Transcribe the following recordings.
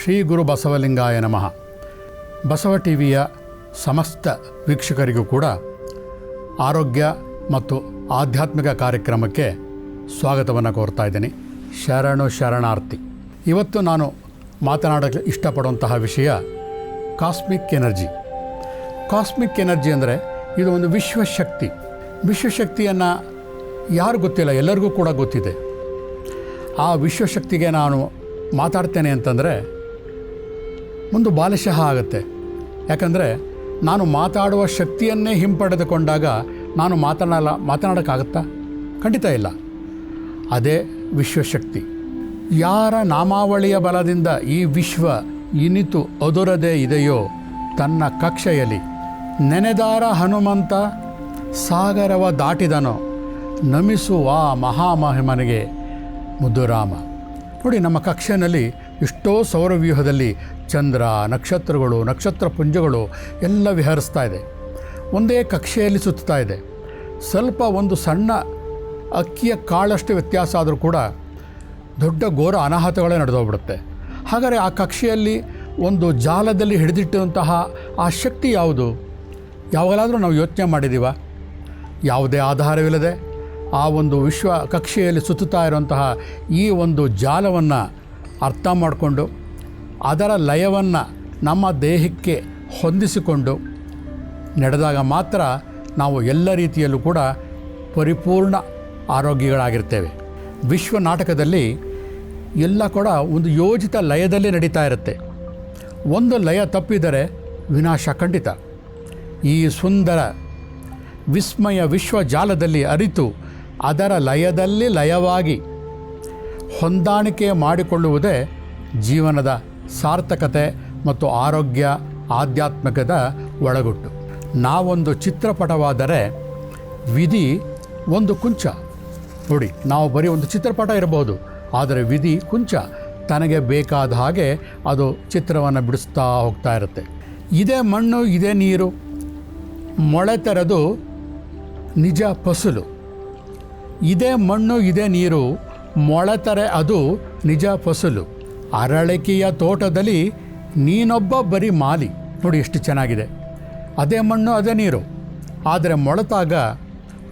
ಶ್ರೀ ಗುರು ಬಸವಲಿಂಗಾಯ ನಮಃ. ಬಸವ ಟಿವಿಯ ಸಮಸ್ತ ವೀಕ್ಷಕರಿಗೂ ಕೂಡ ಆರೋಗ್ಯ ಮತ್ತು ಆಧ್ಯಾತ್ಮಿಕ ಕಾರ್ಯಕ್ರಮಕ್ಕೆ ಸ್ವಾಗತವನ್ನು ಕೋರ್ತಾ ಇದ್ದೀನಿ. ಶರಣು ಶರಣಾರ್ಥಿ. ಇವತ್ತು ನಾನು ಮಾತನಾಡಲು ಇಷ್ಟಪಡುವಂತಹ ವಿಷಯ ಕಾಸ್ಮಿಕ್ ಎನರ್ಜಿ. ಕಾಸ್ಮಿಕ್ ಎನರ್ಜಿ ಅಂದರೆ ಇದು ಒಂದು ವಿಶ್ವಶಕ್ತಿ. ವಿಶ್ವಶಕ್ತಿಯನ್ನು ಯಾರು ಗೊತ್ತಿಲ್ಲ, ಎಲ್ಲರಿಗೂ ಕೂಡ ಗೊತ್ತಿದೆ. ಆ ವಿಶ್ವಶಕ್ತಿಗೆ ನಾನು ಮಾತಾಡ್ತೇನೆ ಅಂತಂದರೆ ಒಂದು ಬಾಲಿಶಃ ಆಗುತ್ತೆ. ಯಾಕಂದರೆ ನಾನು ಮಾತಾಡುವ ಶಕ್ತಿಯನ್ನೇ ಹಿಂಪಡೆದುಕೊಂಡಾಗ ನಾನು ಮಾತನಾಡಲ್ಲ ಮಾತನಾಡೋಕ್ಕಾಗತ್ತಾ? ಖಂಡಿತ ಇಲ್ಲ. ಅದೇ ವಿಶ್ವಶಕ್ತಿ. ಯಾರ ನಾಮಾವಳಿಯ ಬಲದಿಂದ ಈ ವಿಶ್ವ ಇನಿತು ಅದುರದೇ ಇದೆಯೋ ತನ್ನ ಕಕ್ಷೆಯಲ್ಲಿ ನೆನೆದಾರ ಹನುಮಂತ ಸಾಗರವ ದಾಟಿದನೋ ನಮಿಸುವ ಮಹಾಮಹಿಮನಿಗೆ ಮುದ್ದುರಾಮ ನೋಡಿ ನಮ್ಮ ಕಕ್ಷೆಯಲ್ಲಿ ಎಷ್ಟೋ ಸೌರವ್ಯೂಹದಲ್ಲಿ ಚಂದ್ರ, ನಕ್ಷತ್ರಗಳು, ನಕ್ಷತ್ರ ಪುಂಜಗಳು ಎಲ್ಲ ವಿಹರಿಸ್ತಾ ಇದೆ. ಒಂದೇ ಕಕ್ಷೆಯಲ್ಲಿ ಸುತ್ತಾ ಇದೆ. ಸ್ವಲ್ಪ ಒಂದು ಸಣ್ಣ ಅಕ್ಕಿಯ ಕಾಳಷ್ಟು ವ್ಯತ್ಯಾಸ ಆದರೂ ಕೂಡ ದೊಡ್ಡ ಘೋರ ಅನಾಹುತಗಳೇ ನಡೆದೋಗ್ಬಿಡುತ್ತೆ. ಹಾಗಾದರೆ ಆ ಕಕ್ಷೆಯಲ್ಲಿ ಒಂದು ಜಾಲದಲ್ಲಿ ಹಿಡಿದಿಟ್ಟಂತಹ ಆ ಶಕ್ತಿ ಯಾವುದು? ಯಾವಾಗಲಾದರೂ ನಾವು ಯೋಚನೆ ಮಾಡಿದ್ದೀವ ಯಾವುದೇ ಆಧಾರವಿಲ್ಲದೆ ಆ ಒಂದು ವಿಶ್ವ ಕಕ್ಷೆಯಲ್ಲಿ ಸುತ್ತುತ್ತಾ ಇರುವಂತಹ ಈ ಒಂದು ಜಾಲವನ್ನು ಅರ್ಥ ಮಾಡಿಕೊಂಡು ಅದರ ಲಯವನ್ನು ನಮ್ಮ ದೇಹಕ್ಕೆ ಹೊಂದಿಸಿಕೊಂಡು ನಡೆದಾಗ ಮಾತ್ರ ನಾವು ಎಲ್ಲ ರೀತಿಯಲ್ಲೂ ಕೂಡ ಪರಿಪೂರ್ಣ ಆರೋಗ್ಯಗಳಾಗಿರ್ತೇವೆ. ವಿಶ್ವ ನಾಟಕದಲ್ಲಿ ಎಲ್ಲ ಕೂಡ ಒಂದು ಯೋಜಿತ ಲಯದಲ್ಲಿ ನಡೀತಾ ಇರುತ್ತೆ. ಒಂದು ಲಯ ತಪ್ಪಿದರೆ ವಿನಾಶ ಖಂಡಿತ. ಈ ಸುಂದರ ವಿಸ್ಮಯ ವಿಶ್ವ ಜಾಲದಲ್ಲಿ ಅರಿತು ಅದರ ಲಯದಲ್ಲಿ ಲಯವಾಗಿ ಹೊಂದಾಣಿಕೆ ಮಾಡಿಕೊಳ್ಳುವುದೇ ಜೀವನದ ಸಾರ್ಥಕತೆ ಮತ್ತು ಆರೋಗ್ಯ ಆಧ್ಯಾತ್ಮಿಕದ ಒಳಗುಟ್ಟು. ನಾವೊಂದು ಚಿತ್ರಪಟವಾದರೆ ವಿಧಿ ಒಂದು ಕುಂಚ. ನೋಡಿ, ನಾವು ಬರೀ ಒಂದು ಚಿತ್ರಪಟ ಇರಬಹುದು, ಆದರೆ ವಿಧಿ ಕುಂಚ. ತನಗೆ ಬೇಕಾದ ಹಾಗೆ ಅದು ಚಿತ್ರವನ್ನು ಬಿಡಿಸ್ತಾ ಹೋಗ್ತಾ ಇರುತ್ತೆ. ಇದೇ ಮಣ್ಣು, ಇದೇ ನೀರು. ಮೊಳೆ ತೆರೆದು ನಿಜ ಫಸಲು. ಇದೇ ಮಣ್ಣು, ಇದೇ ನೀರು. ಮೊಳೆತರೆ ಅದು ನಿಜ ಫಸಲು. ಅರಳಿಕೆಯ ತೋಟದಲ್ಲಿ ನೀನೊಬ್ಬ ಬರೀ ಮಾಲಿ. ನೋಡಿ ಎಷ್ಟು ಚೆನ್ನಾಗಿದೆ. ಅದೇ ಮಣ್ಣು, ಅದೇ ನೀರು. ಆದರೆ ಮೊಳತಾಗ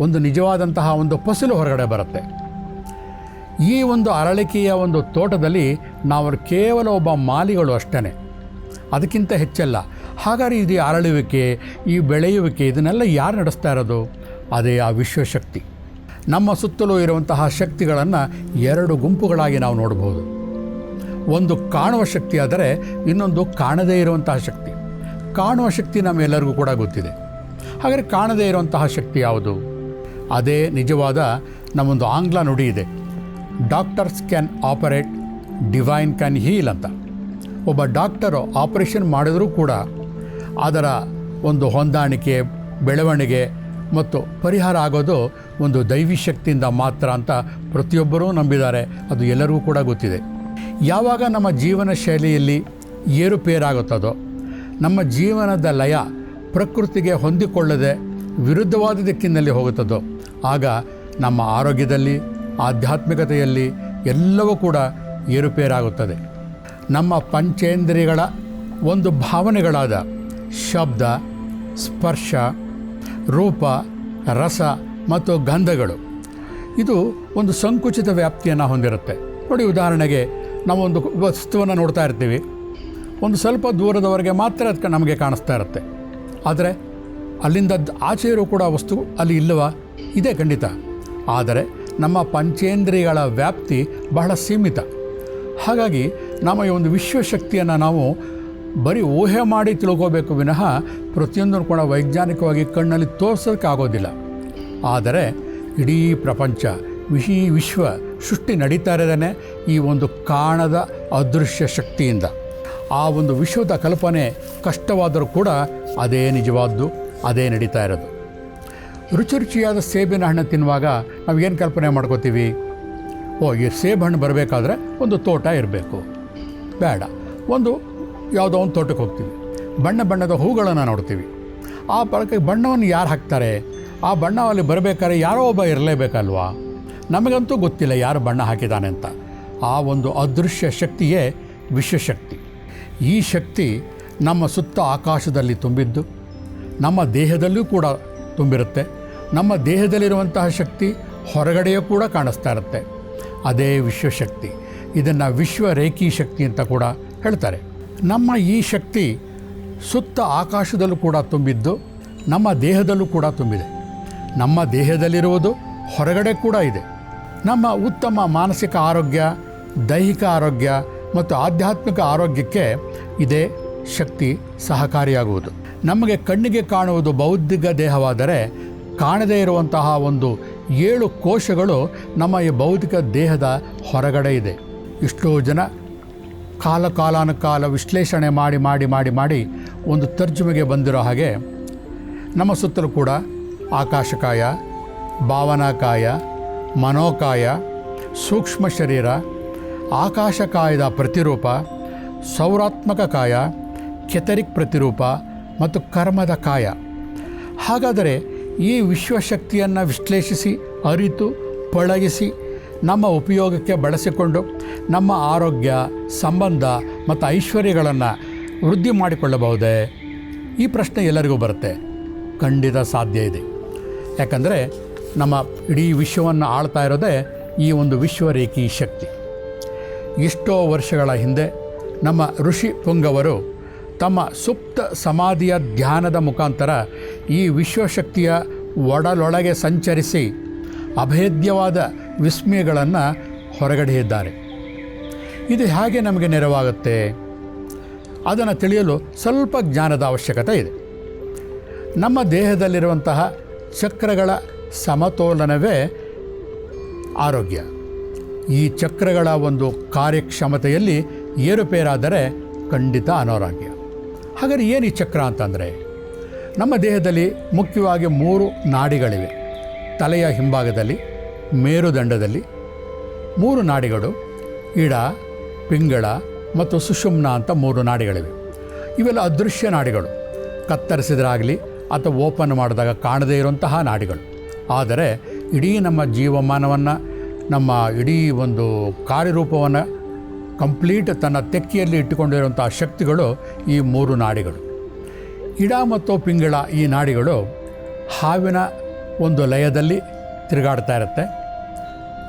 ಒಂದು ನಿಜವಾದಂತಹ ಒಂದು ಫಸಲು ಹೊರಗಡೆ ಬರುತ್ತೆ. ಈ ಒಂದು ಅರಳಿಕೆಯ ಒಂದು ತೋಟದಲ್ಲಿ ನಾವು ಕೇವಲ ಒಬ್ಬ ಮಾಲಿಗಳು ಅಷ್ಟೇ ಅದಕ್ಕಿಂತ ಹೆಚ್ಚಲ್ಲ. ಹಾಗಾದ್ರೆ ಇದು ಅರಳುವಿಕೆ, ಈ ಬೆಳೆಯುವಿಕೆ, ಇದನ್ನೆಲ್ಲ ಯಾರು ನಡೆಸ್ತಾ ಇರೋದು? ಅದೇ ಆ ವಿಶ್ವಶಕ್ತಿ. ನಮ್ಮ ಸುತ್ತಲೂ ಇರುವಂತಹ ಶಕ್ತಿಗಳನ್ನು ಎರಡು ಗುಂಪುಗಳಾಗಿ ನಾವು ನೋಡಬಹುದು ಒಂದು ಕಾಣುವ ಶಕ್ತಿ ಆದರೆ ಇನ್ನೊಂದು ಕಾಣದೇ ಇರುವಂತಹ ಶಕ್ತಿ. ಕಾಣುವ ಶಕ್ತಿ ನಮ್ಮೆಲ್ಲರಿಗೂ ಕೂಡ ಗೊತ್ತಿದೆ. ಹಾಗಾದರೆ ಕಾಣದೇ ಇರುವಂತಹ ಶಕ್ತಿ ಯಾವುದು? ಅದೇ ನಿಜವಾದ ನಮ್ಮೊಂದು ಆಂಗ್ಲ ನುಡಿ ಇದೆ. Doctors can operate, divine can heal ಅಂತ. ಒಬ್ಬ ಡಾಕ್ಟರು ಆಪರೇಷನ್ ಮಾಡಿದರೂ ಕೂಡ ಅದರ ಒಂದು ಹೊಂದಾಣಿಕೆ, ಬೆಳವಣಿಗೆ ಮತ್ತು ಪರಿಹಾರ ಆಗೋದು ಒಂದು ದೈವಿ ಶಕ್ತಿಯಿಂದ ಮಾತ್ರ ಅಂತ ಪ್ರತಿಯೊಬ್ಬರೂ ನಂಬಿದ್ದಾರೆ. ಅದು ಎಲ್ಲರಿಗೂ ಕೂಡ ಗೊತ್ತಿದೆ. ಯಾವಾಗ ನಮ್ಮ ಜೀವನ ಶೈಲಿಯಲ್ಲಿ ಏರುಪೇರಾಗುತ್ತದೋ, ನಮ್ಮ ಜೀವನದ ಲಯ ಪ್ರಕೃತಿಗೆ ಹೊಂದಿಕೊಳ್ಳದೆ ವಿರುದ್ಧವಾದ ದಿಕ್ಕಿನಲ್ಲಿ ಹೋಗುತ್ತದೋ, ಆಗ ನಮ್ಮ ಆರೋಗ್ಯದಲ್ಲಿ, ಆಧ್ಯಾತ್ಮಿಕತೆಯಲ್ಲಿ ಎಲ್ಲವೂ ಕೂಡ ಏರುಪೇರಾಗುತ್ತದೆ. ನಮ್ಮ ಪಂಚೇಂದ್ರಿಯಗಳ ಒಂದು ಭಾವನೆಗಳಾದ ಶಬ್ದ, ಸ್ಪರ್ಶ, ರೂಪ, ರಸ ಮತ್ತು ಗಂಧಗಳು. ಇದು ಒಂದು ಸಂಕುಚಿತ ವ್ಯಾಪ್ತಿಯನ್ನು ಹೊಂದಿರುತ್ತೆ. ನೋಡಿ ಉದಾಹರಣೆಗೆ ನಾವೊಂದು ವಸ್ತುವನ್ನು ನೋಡ್ತಾ ಇರ್ತೀವಿ. ಒಂದು ಸ್ವಲ್ಪ ದೂರದವರೆಗೆ ಮಾತ್ರ ಅದಕ್ಕೆ ನಮಗೆ ಕಾಣಿಸ್ತಾ ಇರುತ್ತೆ. ಆದರೆ ಅಲ್ಲಿಂದ ಆಚೆ ಇರೋ ಕೂಡ ವಸ್ತು ಅಲ್ಲಿ ಇಲ್ಲವ? ಇದೆ ಖಂಡಿತ. ಆದರೆ ನಮ್ಮ ಪಂಚೇಂದ್ರಿಯಗಳ ವ್ಯಾಪ್ತಿ ಬಹಳ ಸೀಮಿತ. ಹಾಗಾಗಿ ನಮ್ಮ ಈ ಒಂದು ವಿಶ್ವಶಕ್ತಿಯನ್ನು ನಾವು ಬರೀ ಊಹೆ ಮಾಡಿ ತಿಳ್ಕೋಬೇಕು ವಿನಃ ಪ್ರತಿಯೊಂದನ್ನು ಕೂಡ ವೈಜ್ಞಾನಿಕವಾಗಿ ಕಣ್ಣಲ್ಲಿ ತೋರ್ಸೋಕ್ಕಾಗೋದಿಲ್ಲ ಆದರೆ ಇಡೀ ಪ್ರಪಂಚ, ವಿಶಿ ವಿಶ್ವ ಸೃಷ್ಟಿ ನಡೀತಾ ಇರೋದೇ ಈ ಒಂದು ಕಾಣದ ಅದೃಶ್ಯ ಶಕ್ತಿಯಿಂದ. ಆ ಒಂದು ವಿಶ್ವದ ಕಲ್ಪನೆ ಕಷ್ಟವಾದರೂ ಕೂಡ ಅದೇ ನಿಜವಾದ್ದು, ಅದೇ ನಡೀತಾ ಇರೋದು ರುಚಿ ರುಚಿಯಾದ ಸೇಬಿನ ಹಣ್ಣು ತಿನ್ನುವಾಗ ನಾವು ಏನು ಕಲ್ಪನೆ ಮಾಡ್ಕೋತೀವಿ? ಓ, ಈ ಸೇಬು ಹಣ್ಣು ಬರಬೇಕಾದ್ರೆ ಒಂದು ತೋಟ ಇರಬೇಕು. ಬೇಡ, ಒಂದು ಯಾವುದೋ ಒಂದು ತೋಟಕ್ಕೆ ಹೋಗ್ತೀವಿ. ಬಣ್ಣ ಬಣ್ಣದ ಹೂಗಳನ್ನು ನೋಡ್ತೀವಿ. ಆ ಬಳಕೆ ಬಣ್ಣವನ್ನು ಯಾರು ಹಾಕ್ತಾರೆ? ಆ ಬಣ್ಣ ಅಲ್ಲಿ ಬರಬೇಕಾದ್ರೆ ಯಾರೋ ಒಬ್ಬ ಇರಲೇಬೇಕಲ್ವಾ? ನಮಗಂತೂ ಗೊತ್ತಿಲ್ಲ ಯಾರು ಬಣ್ಣ ಹಾಕಿದ್ದಾನೆ ಅಂತ. ಆ ಒಂದು ಅದೃಶ್ಯ ಶಕ್ತಿಯೇ ವಿಶ್ವಶಕ್ತಿ. ಈ ಶಕ್ತಿ ನಮ್ಮ ಸುತ್ತ ಆಕಾಶದಲ್ಲಿ ತುಂಬಿದ್ದು, ನಮ್ಮ ದೇಹದಲ್ಲೂ ಕೂಡ ತುಂಬಿರುತ್ತೆ, ನಮ್ಮ ದೇಹದಲ್ಲಿರುವಂತಹ ಶಕ್ತಿ ಹೊರಗಡೆಯೂ ಕೂಡ ಕಾಣಿಸ್ತಾ ಇರುತ್ತೆ. ಅದೇ ವಿಶ್ವಶಕ್ತಿ. ಇದನ್ನು ವಿಶ್ವ ರೇಖಿ ಶಕ್ತಿ ಅಂತ ಕೂಡ ಹೇಳ್ತಾರೆ. ನಮ್ಮ ಈ ಶಕ್ತಿ ಸುತ್ತ ಆಕಾಶದಲ್ಲೂ ಕೂಡ ತುಂಬಿದ್ದು, ನಮ್ಮ ದೇಹದಲ್ಲೂ ಕೂಡ ತುಂಬಿದೆ. ನಮ್ಮ ದೇಹದಲ್ಲಿರುವುದು ಹೊರಗಡೆ ಕೂಡ ಇದೆ. ನಮ್ಮ ಉತ್ತಮ ಮಾನಸಿಕ ಆರೋಗ್ಯ, ದೈಹಿಕ ಆರೋಗ್ಯ ಮತ್ತು ಆಧ್ಯಾತ್ಮಿಕ ಆರೋಗ್ಯಕ್ಕೆ ಇದೇ ಶಕ್ತಿ ಸಹಕಾರಿಯಾಗುವುದು. ನಮಗೆ ಕಣ್ಣಿಗೆ ಕಾಣುವುದು ಬೌದ್ಧಿಕ ದೇಹವಾದರೆ ಕಾಣದೇ ಇರುವಂತಹ ಒಂದು ಏಳು ಕೋಶಗಳು ನಮ್ಮ ಈ ಭೌತಿಕ ದೇಹದ ಹೊರಗಡೆ ಇದೆ. ಎಷ್ಟೋ ಜನ ಕಾಲ ಕಾಲಾನುಕಾಲ ವಿಶ್ಲೇಷಣೆ ಮಾಡಿ ಮಾಡಿ ಮಾಡಿ ಮಾಡಿ ಒಂದು ತರ್ಜುಮೆಗೆ ಬಂದಿರೋ ಹಾಗೆ ನಮ್ಮ ಸುತ್ತಲೂ ಕೂಡ ಆಕಾಶಕಾಯ, ಭಾವನಾಕಾಯ ಮನೋಕಾಯ, ಸೂಕ್ಷ್ಮ ಶರೀರ, ಆಕಾಶಕಾಯದ ಪ್ರತಿರೂಪ, ಸೌರಾತ್ಮಕ ಕಾಯ, ಕೆತರಿಕ್ ಪ್ರತಿರೂಪ ಮತ್ತು ಕರ್ಮದ ಕಾಯ. ಹಾಗಾದರೆ ಈ ವಿಶ್ವಶಕ್ತಿಯನ್ನು ವಿಶ್ಲೇಷಿಸಿ, ಅರಿತು, ಪಳಗಿಸಿ, ನಮ್ಮ ಉಪಯೋಗಕ್ಕೆ ಬಳಸಿಕೊಂಡು ನಮ್ಮ ಆರೋಗ್ಯ, ಸಂಬಂಧ ಮತ್ತು ಐಶ್ವರ್ಯಗಳನ್ನು ವೃದ್ಧಿ ಮಾಡಿಕೊಳ್ಳಬಹುದೇ? ಈ ಪ್ರಶ್ನೆ ಎಲ್ಲರಿಗೂ ಬರುತ್ತೆ. ಖಂಡಿತ ಸಾಧ್ಯ ಇದೆ. ಯಾಕಂದರೆ ನಮ್ಮ ಇಡೀ ವಿಶ್ವವನ್ನು ಆಳ್ತಾ ಇರೋದೇ ಈ ಒಂದು ವಿಶ್ವರೇಖಿ ಶಕ್ತಿ. ಎಷ್ಟೋ ವರ್ಷಗಳ ಹಿಂದೆ ನಮ್ಮ ಋಷಿ ಪುಂಗವರು ತಮ್ಮ ಸುಪ್ತ ಸಮಾಧಿಯ ಧ್ಯಾನದ ಮುಖಾಂತರ ಈ ವಿಶ್ವಶಕ್ತಿಯ ಒಡಲೊಳಗೆ ಸಂಚರಿಸಿ ಅಭೇದ್ಯವಾದ ವಿಸ್ಮಯಗಳನ್ನು ಹೊರಗಡೆಯಿದ್ದಾರೆ. ಇದು ಹೇಗೆ ನಮಗೆ ನೆರವಾಗುತ್ತೆ? ಅದನ್ನು ತಿಳಿಯಲು ಸ್ವಲ್ಪ ಜ್ಞಾನದ ಅವಶ್ಯಕತೆ ಇದೆ. ನಮ್ಮ ದೇಹದಲ್ಲಿರುವಂತಹ ಚಕ್ರಗಳ ಸಮತೋಲನವೇ ಆರೋಗ್ಯ. ಈ ಚಕ್ರಗಳ ಒಂದು ಕಾರ್ಯಕ್ಷಮತೆಯಲ್ಲಿ ಏರುಪೇರಾದರೆ ಖಂಡಿತ ಅನಾರೋಗ್ಯ. ಹಾಗಾದರೆ ಏನು ಈ ಚಕ್ರ ಅಂತಂದರೆ, ನಮ್ಮ ದೇಹದಲ್ಲಿ ಮುಖ್ಯವಾಗಿ ಮೂರು ನಾಡಿಗಳಿವೆ. ತಲೆಯ ಹಿಂಭಾಗದಲ್ಲಿ, ಮೇರುದಂಡದಲ್ಲಿ, ಮೂರು ನಾಡಿಗಳು, ಇಡ, ಪಿಂಗಳ ಮತ್ತು ಸುಷುಮ್ನ ಅಂತ ಮೂರು ನಾಡಿಗಳಿವೆ. ಇವೆಲ್ಲ ಅದೃಶ್ಯ ನಾಡಿಗಳು. ಕತ್ತರಿಸಿದ್ರಾಗಲಿ ಅಥವಾ ಓಪನ್ ಮಾಡಿದಾಗ ಕಾಣದೇ ಇರುವಂತಹ ನಾಡಿಗಳು. ಆದರೆ ಇಡೀ ನಮ್ಮ ಜೀವಮಾನವನ್ನು, ನಮ್ಮ ಇಡೀ ಒಂದು ಕಾರ್ಯರೂಪವನ್ನು ಕಂಪ್ಲೀಟ್ ತನ್ನ ತೆಕ್ಕಿಯಲ್ಲಿ ಇಟ್ಟುಕೊಂಡಿರುವಂಥ ಶಕ್ತಿಗಳು ಈ ಮೂರು ನಾಡಿಗಳು. ಇಡ ಮತ್ತು ಪಿಂಗಳ ಈ ನಾಡಿಗಳು ಹಾವಿನ ಒಂದು ಲಯದಲ್ಲಿ ತಿರುಗಾಡ್ತಾ ಇರುತ್ತೆ.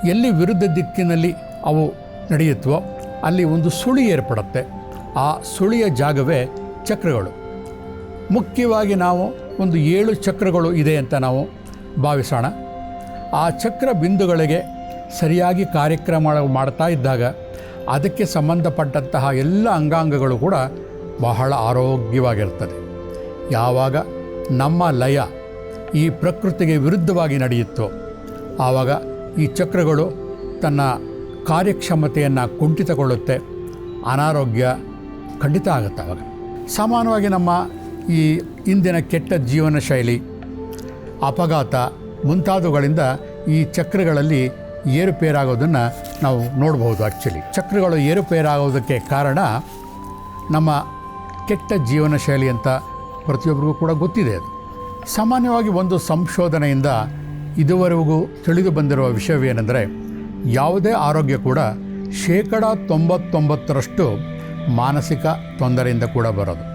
ಎಲ್ಲಿ ವಿರುದ್ಧ ದಿಕ್ಕಿನಲ್ಲಿ ಅವು ನಡೆಯುತ್ತವೋ ಅಲ್ಲಿ ಒಂದು ಸುಳಿ ಏರ್ಪಡುತ್ತೆ. ಆ ಸುಳಿಯ ಜಾಗವೇ ಚಕ್ರಗಳು. ಮುಖ್ಯವಾಗಿ ನಾವು ಒಂದು ಏಳು ಚಕ್ರಗಳು ಇದೆ ಅಂತ ನಾವು ಭಾವಿಸೋಣ. ಆ ಚಕ್ರ ಬಿಂದುಗಳಿಗೆ ಸರಿಯಾಗಿ ಕಾರ್ಯಕ್ರಮ ಮಾಡ್ತಾ ಇದ್ದಾಗ ಅದಕ್ಕೆ ಸಂಬಂಧಪಟ್ಟಂತಹ ಎಲ್ಲ ಅಂಗಾಂಗಗಳು ಕೂಡ ಬಹಳ ಆರೋಗ್ಯವಾಗಿರ್ತದೆ. ಯಾವಾಗ ನಮ್ಮ ಲಯ ಈ ಪ್ರಕೃತಿಗೆ ವಿರುದ್ಧವಾಗಿ ನಡೆಯುತ್ತೋ, ಆವಾಗ ಈ ಚಕ್ರಗಳು ತನ್ನ ಕಾರ್ಯಕ್ಷಮತೆಯನ್ನು ಕುಂಠಿತಗೊಳ್ಳುತ್ತೆ. ಅನಾರೋಗ್ಯ ಖಂಡಿತ ಆಗುತ್ತೆ ಆವಾಗ ಸಾಮಾನ್ಯವಾಗಿ ನಮ್ಮ ಈ ಇಂದಿನ ಕೆಟ್ಟ ಜೀವನ ಶೈಲಿ ಅಪಘಾತ ಮುಂತಾದವುಗಳಿಂದ ಈ ಚಕ್ರಗಳಲ್ಲಿ ಏರುಪೇರಾಗೋದನ್ನು ನಾವು ನೋಡ್ಬೋದು ಆ್ಯಕ್ಚುಲಿ ಚಕ್ರಗಳು ಏರುಪೇರಾಗೋದಕ್ಕೆ ಕಾರಣ ನಮ್ಮ ಕೆಟ್ಟ ಜೀವನ ಶೈಲಿ ಅಂತ ಪ್ರತಿಯೊಬ್ಬರಿಗೂ ಕೂಡ ಗೊತ್ತಿದೆ ಅದು. ಸಾಮಾನ್ಯವಾಗಿ ಒಂದು ಸಂಶೋಧನೆಯಿಂದ ಇದುವರೆಗೂ ತಿಳಿದು ಬಂದಿರುವ ವಿಷಯವೇನೆಂದರೆ ಯಾವುದೇ ಆರೋಗ್ಯ ಕೂಡ ಶೇಕಡ ತೊಂಬತ್ತೊಂಬತ್ತರಷ್ಟು ಮಾನಸಿಕ ತೊಂದರೆಯಿಂದ ಕೂಡ ಬರೋದು.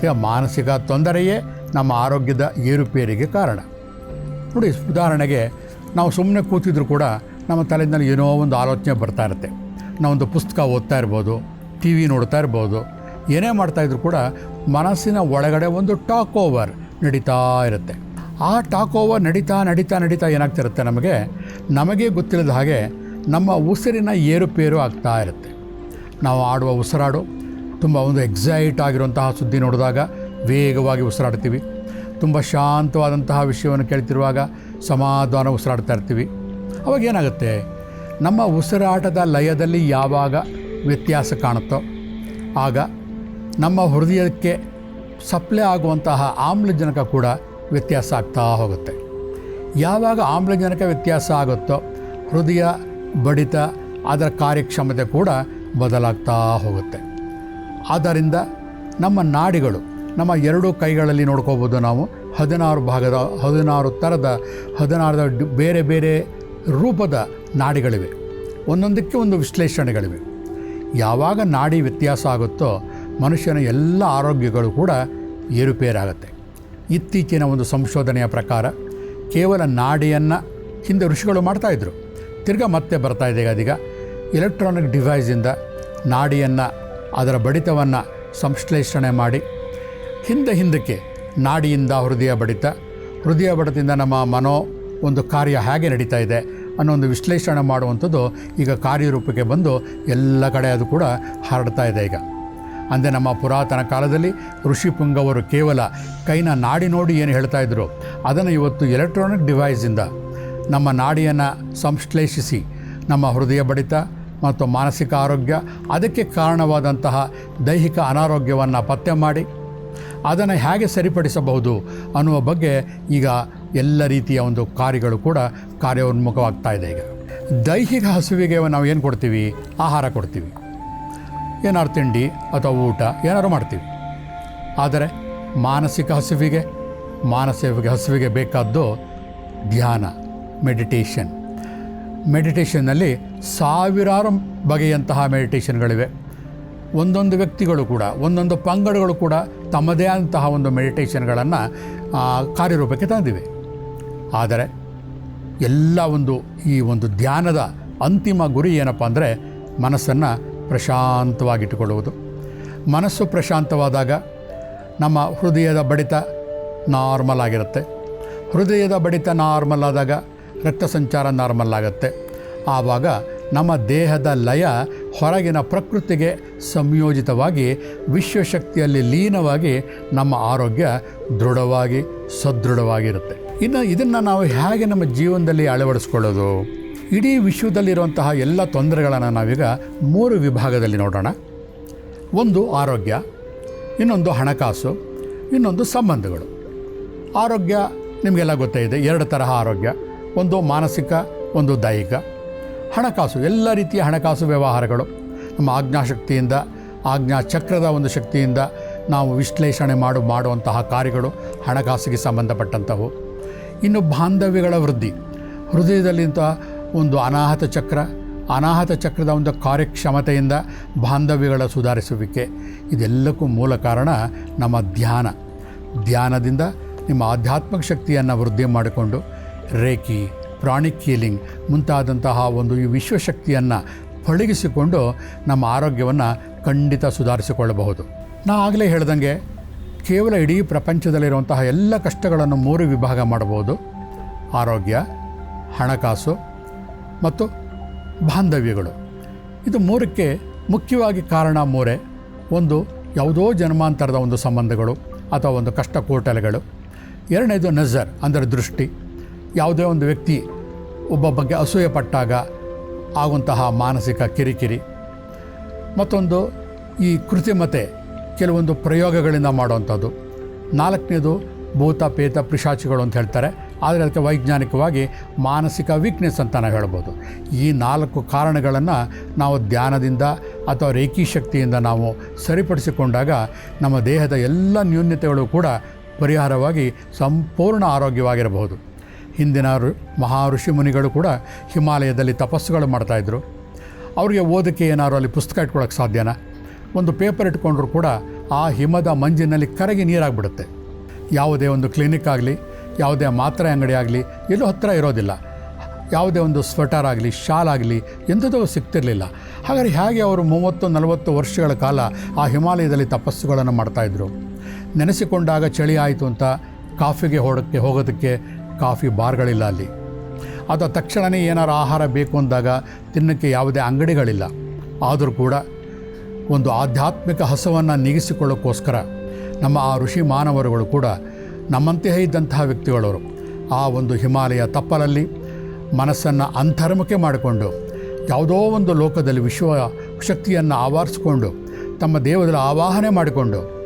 ಈಗ ಮಾನಸಿಕ ತೊಂದರೆಯೇ ನಮ್ಮ ಆರೋಗ್ಯದ ಏರುಪೇರಿಗೆ ಕಾರಣ. ನೋಡಿ, ಉದಾಹರಣೆಗೆ ನಾವು ಸುಮ್ಮನೆ ಕೂತಿದ್ರು ಕೂಡ ನಮ್ಮ ತಲೆಯಲ್ಲಿ ಏನೋ ಒಂದು ಆಲೋಚನೆ ಬರ್ತಾ ಇರುತ್ತೆ. ನಾವೊಂದು ಪುಸ್ತಕ ಓದ್ತಾ ಇರ್ಬೋದು, ಟಿ ವಿ ನೋಡ್ತಾ ಇರ್ಬೋದು, ಏನೇ ಮಾಡ್ತಾಯಿದ್ರು ಕೂಡ ಮನಸ್ಸಿನ ಒಳಗಡೆ ಒಂದು ಟಾಕ್ ಓವರ್ ನಡೀತಾ ಇರುತ್ತೆ. ಆ ಟಾಕ್ ಓವರ್ ನಡೀತಾ ನಡೀತಾ ನಡೀತಾ ಏನಾಗ್ತಿರುತ್ತೆ ನಮಗೆ? ನಮಗೆ ಗೊತ್ತಿಲ್ಲದ ಹಾಗೆ ನಮ್ಮ ಉಸಿರಿನ ಏರುಪೇರು ಆಗ್ತಾ ಇರುತ್ತೆ. ನಾವು ಆಡುವ ಉಸಿರಾಡು, ತುಂಬ ಒಂದು ಎಕ್ಸೈಟ್ ಆಗಿರುವಂತಹ ಸುದ್ದಿ ನೋಡಿದಾಗ ವೇಗವಾಗಿ ಉಸಿರಾಡ್ತೀವಿ. ತುಂಬ ಶಾಂತವಾದಂತಹ ವಿಷಯವನ್ನು ಕೇಳ್ತಿರುವಾಗ ಸಮಾಧಾನ ಉಸಿರಾಡ್ತಾ ಇರ್ತೀವಿ. ಅವಾಗ ಏನಾಗುತ್ತೆ? ನಮ್ಮ ಉಸಿರಾಟದ ಲಯದಲ್ಲಿ ಯಾವಾಗ ವ್ಯತ್ಯಾಸ ಕಾಣುತ್ತೋ, ಆಗ ನಮ್ಮ ಹೃದಯಕ್ಕೆ ಸಪ್ಲೈ ಆಗುವಂತಹ ಆಮ್ಲಜನಕ ಕೂಡ ವ್ಯತ್ಯಾಸ ಆಗ್ತಾ ಹೋಗುತ್ತೆ. ಯಾವಾಗ ಆಮ್ಲಜನಕ ವ್ಯತ್ಯಾಸ ಆಗುತ್ತೋ, ಹೃದಯ ಬಡಿತ ಅದರ ಕಾರ್ಯಕ್ಷಮತೆ ಕೂಡ ಬದಲಾಗ್ತಾ ಹೋಗುತ್ತೆ. ಆದ್ದರಿಂದ ನಮ್ಮ ನಾಡಿಗಳು ನಮ್ಮ ಎರಡು ಕೈಗಳಲ್ಲಿ ನೋಡ್ಕೋಬೋದು ನಾವು. ಹದಿನಾರು ಭಾಗದ, ಹದಿನಾರು ಥರದ ಹದಿನಾರು ಬೇರೆ ಬೇರೆ ರೂಪದ ನಾಡಿಗಳಿವೆ. ಒಂದೊಂದಕ್ಕೆ ಒಂದು ವಿಶ್ಲೇಷಣೆಗಳಿವೆ. ಯಾವಾಗ ನಾಡಿ ವ್ಯತ್ಯಾಸ ಆಗುತ್ತೋ ಮನುಷ್ಯನ ಎಲ್ಲ ಆರೋಗ್ಯಗಳು ಕೂಡ ಏರುಪೇರಾಗುತ್ತೆ. ಇತ್ತೀಚಿನ ಒಂದು ಸಂಶೋಧನೆಯ ಪ್ರಕಾರ ಕೇವಲ ನಾಡಿಯನ್ನು ಹಿಂದೆ ಋಷಿಗಳು ಮಾಡ್ತಾಯಿದ್ರು ತಿರ್ಗ ಮತ್ತೆ ಬರ್ತಾ ಇದೆ ಅದೀಗ ಎಲೆಕ್ಟ್ರಾನಿಕ್ ಡಿವೈಸಿಂದ ನಾಡಿಯನ್ನು ಅದರ ಬಡಿತವನ್ನು ಸಂಶ್ಲೇಷಣೆ ಮಾಡಿ ಹಿಂದೆ ಹಿಂದಕ್ಕೆ ನಾಡಿಯಿಂದ ಹೃದಯ ಬಡಿತ, ಹೃದಯ ಬಡಿತದಿಂದ ನಮ್ಮ ಮನೋ ಒಂದು ಕಾರ್ಯ ಹೇಗೆ ನಡೀತಾ ಇದೆ ಅನ್ನೋ ಒಂದು ವಿಶ್ಲೇಷಣೆ ಮಾಡುವಂಥದ್ದು ಈಗ ಕಾರ್ಯರೂಪಕ್ಕೆ ಬಂದು ಎಲ್ಲ ಕಡೆ ಅದು ಕೂಡ ಹರಡ್ತಾ ಇದೆ ಈಗ. ಅಂದರೆ ನಮ್ಮ ಪುರಾತನ ಕಾಲದಲ್ಲಿ ಋಷಿ ಪುಂಗವರು ಕೇವಲ ಕೈನ ನಾಡಿ ನೋಡಿ ಏನು ಹೇಳ್ತಾ ಇದ್ರು, ಅದನ್ನು ಇವತ್ತು ಎಲೆಕ್ಟ್ರಾನಿಕ್ ಡಿವೈಸಿಂದ ನಮ್ಮ ನಾಡಿಯನ್ನು ಸಂಶ್ಲೇಷಿಸಿ ನಮ್ಮ ಹೃದಯ ಬಡಿತ ಮತ್ತು ಮಾನಸಿಕ ಆರೋಗ್ಯ ಅದಕ್ಕೆ ಕಾರಣವಾದಂತಹ ದೈಹಿಕ ಅನಾರೋಗ್ಯವನ್ನು ಪತ್ತೆ ಮಾಡಿ ಅದನ್ನು ಹೇಗೆ ಸರಿಪಡಿಸಬಹುದು ಅನ್ನುವ ಬಗ್ಗೆ ಈಗ ಎಲ್ಲ ರೀತಿಯ ಒಂದು ಕಾರ್ಯಗಳು ಕೂಡ ಕಾರ್ಯೋನ್ಮುಖವಾಗ್ತಾ ಇದೆ ಈಗ. ದೈಹಿಕ ಹಸುವಿಗೆ ನಾವು ಏನು ಕೊಡ್ತೀವಿ? ಆಹಾರ ಕೊಡ್ತೀವಿ. ಏನಾರು ತಿಂಡಿ ಅಥವಾ ಊಟ ಏನಾರು ಮಾಡ್ತೀವಿ. ಆದರೆ ಮಾನಸಿಕ ಹಸುವಿಗೆ ಮಾನಸಿಕ ಹಸುವಿಗೆ ಬೇಕಾದ್ದು ಧ್ಯಾನ ಮೆಡಿಟೇಷನ್ ಮೆಡಿಟೇಷನ್ನಲ್ಲಿ ಸಾವಿರಾರು ಬಗೆಯಂತಹ ಮೆಡಿಟೇಷನ್ಗಳಿವೆ ಒಂದೊಂದು ವ್ಯಕ್ತಿಗಳು ಕೂಡ, ಒಂದೊಂದು ಪಂಗಡಗಳು ಕೂಡ ತಮ್ಮದೇ ಆದಂತಹ ಒಂದು ಮೆಡಿಟೇಷನ್ಗಳನ್ನು ಕಾರ್ಯರೂಪಕ್ಕೆ ತಂದಿವೆ. ಆದರೆ ಎಲ್ಲ ಒಂದು ಈ ಒಂದು ಧ್ಯಾನದ ಅಂತಿಮ ಗುರಿ ಏನಪ್ಪ ಅಂದರೆ ಮನಸ್ಸನ್ನು ಪ್ರಶಾಂತವಾಗಿಟ್ಟುಕೊಳ್ಳುವುದು. ಮನಸ್ಸು ಪ್ರಶಾಂತವಾದಾಗ ನಮ್ಮ ಹೃದಯದ ಬಡಿತ ನಾರ್ಮಲ್ ಆಗಿರುತ್ತೆ. ಹೃದಯದ ಬಡಿತ ನಾರ್ಮಲ್ ಆದಾಗ ರಕ್ತ ಸಂಚಾರ ನಾರ್ಮಲ್ ಆಗುತ್ತೆ. ಆವಾಗ ನಮ್ಮ ದೇಹದ ಲಯ ಹೊರಗಿನ ಪ್ರಕೃತಿಗೆ ಸಂಯೋಜಿತವಾಗಿ ವಿಶ್ವಶಕ್ತಿಯಲ್ಲಿ ಲೀನವಾಗಿ ನಮ್ಮ ಆರೋಗ್ಯ ದೃಢವಾಗಿ ಸದೃಢವಾಗಿರುತ್ತೆ. ಇನ್ನು ಇದನ್ನು ನಾವು ಹೇಗೆ ನಮ್ಮ ಜೀವನದಲ್ಲಿ ಅಳವಡಿಸ್ಕೊಳ್ಳೋದು? ಇಡೀ ವಿಶ್ವದಲ್ಲಿರುವಂತಹ ಎಲ್ಲ ತೊಂದರೆಗಳನ್ನು ನಾವೀಗ ಮೂರು ವಿಭಾಗದಲ್ಲಿ ನೋಡೋಣ. ಒಂದು ಆರೋಗ್ಯ, ಇನ್ನೊಂದು ಹಣಕಾಸು, ಇನ್ನೊಂದು ಸಂಬಂಧಗಳು. ಆರೋಗ್ಯ ನಿಮಗೆಲ್ಲ ಗೊತ್ತೇ ಇದೆ, ಎರಡು ತರಹ ಆರೋಗ್ಯ. ಒಂದು ಮಾನಸಿಕ, ಒಂದು ದೈಹಿಕ. ಹಣಕಾಸು, ಎಲ್ಲ ರೀತಿಯ ಹಣಕಾಸು ವ್ಯವಹಾರಗಳು. ನಮ್ಮ ಆಜ್ಞಾಶಕ್ತಿಯಿಂದ ಆಜ್ಞಾ ಚಕ್ರದ ಒಂದು ಶಕ್ತಿಯಿಂದ ನಾವು ವಿಶ್ಲೇಷಣೆ ಮಾಡು, ಮಾಡುವಂತಹ ಕಾರ್ಯಗಳು ಹಣಕಾಸಿಗೆ ಸಂಬಂಧಪಟ್ಟಂಥವು. ಇನ್ನು ಬಾಂಧವ್ಯಗಳ ವೃದ್ಧಿ. ಹೃದಯದಲ್ಲಿಂಥ ಒಂದು ಅನಾಹತ ಚಕ್ರ, ಅನಾಹತ ಚಕ್ರದ ಒಂದು ಕಾರ್ಯಕ್ಷಮತೆಯಿಂದ ಬಾಂಧವ್ಯಗಳ ಸುಧಾರಿಸುವಿಕೆ. ಇದೆಲ್ಲಕ್ಕೂ ಮೂಲ ಕಾರಣ ನಮ್ಮ ಧ್ಯಾನ. ಧ್ಯಾನದಿಂದ ನಿಮ್ಮ ಆಧ್ಯಾತ್ಮಿಕ ಶಕ್ತಿಯನ್ನು ವೃದ್ಧಿ ಮಾಡಿಕೊಂಡು ರೇಖಿ ಪ್ರಾಣಿಕ್ ಹೀಲಿಂಗ್ ಮುಂತಾದಂತಹ ಒಂದು ಈ ವಿಶ್ವಶಕ್ತಿಯನ್ನು ಪಳಗಿಸಿಕೊಂಡು ನಮ್ಮ ಆರೋಗ್ಯವನ್ನು ಖಂಡಿತ ಸುಧಾರಿಸಿಕೊಳ್ಳಬಹುದು. ನಾ ಆಗಲೇ ಹೇಳ್ದಂಗೆ ಕೇವಲ ಇಡೀ ಪ್ರಪಂಚದಲ್ಲಿರುವಂತಹ ಎಲ್ಲ ಕಷ್ಟಗಳನ್ನು ಮೂರು ವಿಭಾಗ ಮಾಡಬಹುದು. ಆರೋಗ್ಯ, ಹಣಕಾಸು ಮತ್ತು ಬಾಂಧವ್ಯಗಳು. ಇದು ಮೂರಕ್ಕೆ ಮುಖ್ಯವಾಗಿ ಕಾರಣ ಮೂರೇ. ಒಂದು ಯಾವುದೋ ಜನ್ಮಾಂತರದ ಒಂದು ಸಂಬಂಧಗಳು ಅಥವಾ ಒಂದು ಕಷ್ಟ ಕೋಟಲೆಗಳು ಎರಡನೇದು ನಜರ್, ಅಂದರೆ ದೃಷ್ಟಿ. ಯಾವುದೇ ಒಂದು ವ್ಯಕ್ತಿ ಒಬ್ಬ ಬಗ್ಗೆ ಅಸೂಯೆ ಪಟ್ಟಾಗ ಆಗುವಂತಹ ಮಾನಸಿಕ ಕಿರಿಕಿರಿ. ಮತ್ತೊಂದು ಈ ಕೃತಿಮತೆ ಕೆಲವೊಂದು ಪ್ರಯೋಗಗಳಿಂದ ಮಾಡುವಂಥದ್ದು. ನಾಲ್ಕನೇದು ಭೂತ ಪೇತ ಪಿಶಾಚಿಗಳು ಅಂತ ಹೇಳ್ತಾರೆ. ಆದರೆ ಅದಕ್ಕೆ ವೈಜ್ಞಾನಿಕವಾಗಿ ಮಾನಸಿಕ ವೀಕ್ನೆಸ್ ಅಂತ ನಾವು ಹೇಳ್ಬೋದು. ಈ ನಾಲ್ಕು ಕಾರಣಗಳನ್ನು ನಾವು ಧ್ಯಾನದಿಂದ ಅಥವಾ ರೇಖಿ ಶಕ್ತಿಯಿಂದ ನಾವು ಸರಿಪಡಿಸಿಕೊಂಡಾಗ ನಮ್ಮ ದೇಹದ ಎಲ್ಲ ನ್ಯೂನ್ಯತೆಗಳು ಕೂಡ ಪರಿಹಾರವಾಗಿ ಸಂಪೂರ್ಣ ಆರೋಗ್ಯವಾಗಿರಬಹುದು. ಹಿಂದಿನ ಮಹಾ ಋಷಿ ಮುನಿಗಳು ಕೂಡ ಹಿಮಾಲಯದಲ್ಲಿ ತಪಸ್ಸುಗಳು ಮಾಡ್ತಾಯಿದ್ರು ಅವರಿಗೆ ಓದಕ್ಕೆ ಏನಾದ್ರು ಅಲ್ಲಿ ಪುಸ್ತಕ ಇಟ್ಕೊಳ್ಳೋಕೆ ಸಾಧ್ಯನಾ? ಒಂದು ಪೇಪರ್ ಇಟ್ಕೊಂಡ್ರು ಕೂಡ ಆ ಹಿಮದ ಮಂಜಿನಲ್ಲಿ ಕರಗಿ ನೀರಾಗ್ಬಿಡುತ್ತೆ. ಯಾವುದೇ ಒಂದು ಕ್ಲಿನಿಕ್ ಆಗಲಿ, ಯಾವುದೇ ಮಾತ್ರೆ ಅಂಗಡಿ ಆಗಲಿ, ಎಲ್ಲೂ ಹತ್ತಿರ ಇರೋದಿಲ್ಲ. ಯಾವುದೇ ಒಂದು ಸ್ವೆಟರ್ ಆಗಲಿ, ಶಾಲ್ ಆಗಲಿ ಎಂಥದೋ ಸಿಗ್ತಿರಲಿಲ್ಲ. ಹಾಗಾದ್ರೆ ಹೇಗೆ ಅವರು ಮೂವತ್ತು, ನಲವತ್ತು ವರ್ಷಗಳ ಕಾಲ ಆ ಹಿಮಾಲಯದಲ್ಲಿ ತಪಸ್ಸುಗಳನ್ನು ಮಾಡ್ತಾಯಿದ್ರು ನೆನೆಸಿಕೊಂಡಾಗ ಚಳಿ ಆಯಿತು ಅಂತ ಕಾಫಿಗೆ ಹೊಡಕ್ಕೆ, ಹೋಗೋದಕ್ಕೆ ಕಾಫಿ ಬಾರ್ಗಳಿಲ್ಲ ಅಲ್ಲಿ. ಅದು ತಕ್ಷಣವೇ ಏನಾರು ಆಹಾರ ಬೇಕು ಅಂದಾಗ ತಿನ್ನೋಕ್ಕೆ ಯಾವುದೇ ಅಂಗಡಿಗಳಿಲ್ಲ. ಆದರೂ ಕೂಡ ಒಂದು ಆಧ್ಯಾತ್ಮಿಕ ಹಸವನ್ನು ನೀಗಿಸಿಕೊಳ್ಳೋಕ್ಕೋಸ್ಕರ ನಮ್ಮ ಆ ಋಷಿ ಮಾನವರುಗಳು ಕೂಡ ನಮ್ಮಂತೆಯೇ ಇದ್ದಂತಹ ವ್ಯಕ್ತಿಗಳವರು ಆ ಒಂದು ಹಿಮಾಲಯ ತಪ್ಪಲಲ್ಲಿ ಮನಸ್ಸನ್ನು ಅಂತರ್ಮುಖೆ ಮಾಡಿಕೊಂಡು ಯಾವುದೋ ಒಂದು ಲೋಕದಲ್ಲಿ ವಿಶ್ವ ಶಕ್ತಿಯನ್ನು ಆವರಿಸಿಕೊಂಡು ತಮ್ಮ ದೇವದಲ್ಲಿ ಆವಾಹನೆ ಮಾಡಿಕೊಂಡು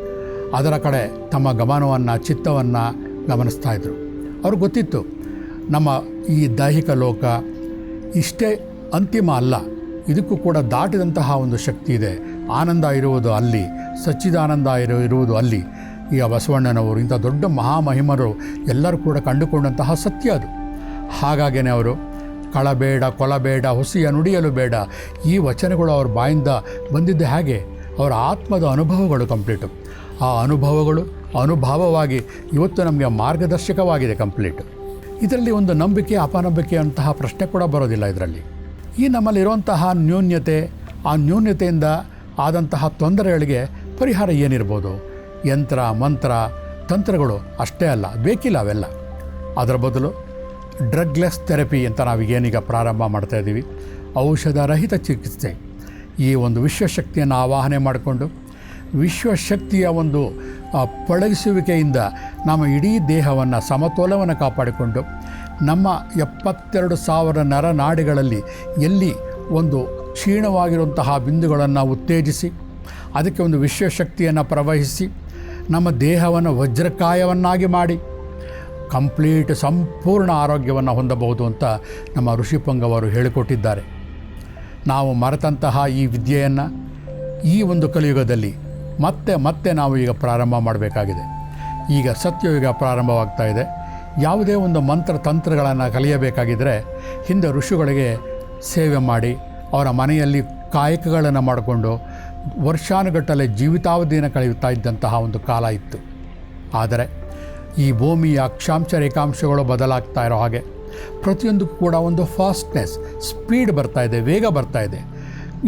ಅದರ ಕಡೆ ತಮ್ಮ ಗಮನವನ್ನು, ಚಿತ್ತವನ್ನು ಗಮನಿಸ್ತಾ ಇದ್ದರು ಅವ್ರಿಗೆ ಗೊತ್ತಿತ್ತು, ನಮ್ಮ ಈ ದೈಹಿಕ ಲೋಕ ಇಷ್ಟೇ ಅಂತಿಮ ಅಲ್ಲ, ಇದಕ್ಕೂ ಕೂಡ ದಾಟಿದಂತಹ ಒಂದು ಶಕ್ತಿ ಇದೆ. ಆನಂದ ಇರುವುದು ಅಲ್ಲಿ, ಸಚ್ಚಿದಾನಂದ ಇರು, ಇರುವುದು ಅಲ್ಲಿ. ಈಗ ಬಸವಣ್ಣನವರು, ಇಂಥ ದೊಡ್ಡ ಮಹಾಮಹಿಮರು ಎಲ್ಲರೂ ಕೂಡ ಕಂಡುಕೊಂಡಂತಹ ಸತ್ಯ ಅದು. ಹಾಗಾಗೇ ಅವರು, ಕಳಬೇಡ, ಕೊಲಬೇಡ, ಹುಸಿಯ ನುಡಿಯಲು ಬೇಡ, ಈ ವಚನಗಳು ಅವ್ರ ಬಾಯಿಂದ ಬಂದಿದ್ದ ಹಾಗೆ ಅವರ ಆತ್ಮದ ಅನುಭವಗಳು ಕಂಪ್ಲೀಟು. ಆ ಅನುಭವಗಳು ಅನುಭವವಾಗಿ ಇವತ್ತು ನಮಗೆ ಮಾರ್ಗದರ್ಶಕವಾಗಿದೆ ಕಂಪ್ಲೀಟ್. ಇದರಲ್ಲಿ ಒಂದು ನಂಬಿಕೆ, ಅಪನಂಬಿಕೆ ಅಂತಹ ಪ್ರಶ್ನೆ ಕೂಡ ಬರೋದಿಲ್ಲ ಇದರಲ್ಲಿ. ಈ ನಮ್ಮಲ್ಲಿರುವಂತಹ ನ್ಯೂನ್ಯತೆ ಆ ನ್ಯೂನ್ಯತೆಯಿಂದ ಆದಂತಹ ತೊಂದರೆಗಳಿಗೆ ಪರಿಹಾರ ಏನಿರ್ಬೋದು? ಯಂತ್ರ, ಮಂತ್ರ, ತಂತ್ರಗಳು ಅಷ್ಟೇ ಅಲ್ಲ, ಬೇಕಿಲ್ಲ ಅವೆಲ್ಲ. ಅದರ ಬದಲು ಡ್ರಗ್ಲೆಸ್ ಥೆರಪಿ ಅಂತ ನಾವು ಏನೀಗ ಪ್ರಾರಂಭ ಮಾಡ್ತಾ ಇದ್ದೀವಿ. ಔಷಧ ರಹಿತ ಚಿಕಿತ್ಸೆ. ಈ ಒಂದು ವಿಶ್ವಶಕ್ತಿಯನ್ನು ಆವಾಹನೆ ಮಾಡಿಕೊಂಡು, ವಿಶ್ವಶಕ್ತಿಯ ಒಂದು ಆ, ಪಳಗಿಸುವಿಕೆಯಿಂದ ನಮ್ಮ ಇಡೀ ದೇಹವನ್ನು ಸಮತೋಲವನ್ನು ಕಾಪಾಡಿಕೊಂಡು ನಮ್ಮ ಎಪ್ಪತ್ತೆರಡು ಸಾವಿರ ನರನಾಡಿಗಳಲ್ಲಿ ಎಲ್ಲಿ ಒಂದು ಕ್ಷೀಣವಾಗಿರುವಂತಹ ಬಿಂದುಗಳನ್ನು ಉತ್ತೇಜಿಸಿ ಅದಕ್ಕೆ ಒಂದು ವಿಶ್ವಶಕ್ತಿಯನ್ನು ಪ್ರವಹಿಸಿ ನಮ್ಮ ದೇಹವನ್ನು ವಜ್ರಕಾಯವನ್ನಾಗಿ ಮಾಡಿ ಕಂಪ್ಲೀಟ್ ಸಂಪೂರ್ಣ ಆರೋಗ್ಯವನ್ನು ಹೊಂದಬಹುದು ಅಂತ ನಮ್ಮ ಋಷಿಪಂಗವರು ಹೇಳಿಕೊಟ್ಟಿದ್ದಾರೆ. ನಾವು ಮರೆತಂತಹ ಈ ವಿದ್ಯೆಯನ್ನು ಈ ಒಂದು ಕಲಿಯುಗದಲ್ಲಿ ಮತ್ತೆ ಮತ್ತೆ ನಾವು ಈಗ ಪ್ರಾರಂಭ ಮಾಡಬೇಕಾಗಿದೆ. ಈಗ ಸತ್ಯಯುಗ ಪ್ರಾರಂಭವಾಗ್ತಾ ಇದೆ. ಯಾವುದೇ ಒಂದು ಮಂತ್ರ ತಂತ್ರಗಳನ್ನು ಕಲಿಯಬೇಕಾಗಿದ್ದರೆ ಹಿಂದೆ ಋಷಿಗಳಿಗೆ ಸೇವೆ ಮಾಡಿ, ಅವರ ಮನೆಯಲ್ಲಿ ಕಾಯಕಗಳನ್ನು ಮಾಡಿಕೊಂಡು ವರ್ಷಾನುಗಟ್ಟಲೆ ಜೀವಿತಾವಧಿಯನ್ನು ಕಳೆಯುತ್ತಾ ಇದ್ದಂತಹ ಒಂದು ಕಾಲ ಇತ್ತು. ಆದರೆ ಈ ಭೂಮಿಯ ಅಕ್ಷಾಂಶ ರೇಖಾಂಶಗಳು ಬದಲಾಗ್ತಾ ಇರೋ ಹಾಗೆ ಪ್ರತಿಯೊಂದಕ್ಕೂ ಕೂಡ ಒಂದು ಫಾಸ್ಟ್ನೆಸ್ ಸ್ಪೀಡ್ ಬರ್ತಾ ಇದೆ, ವೇಗ ಬರ್ತಾ ಇದೆ.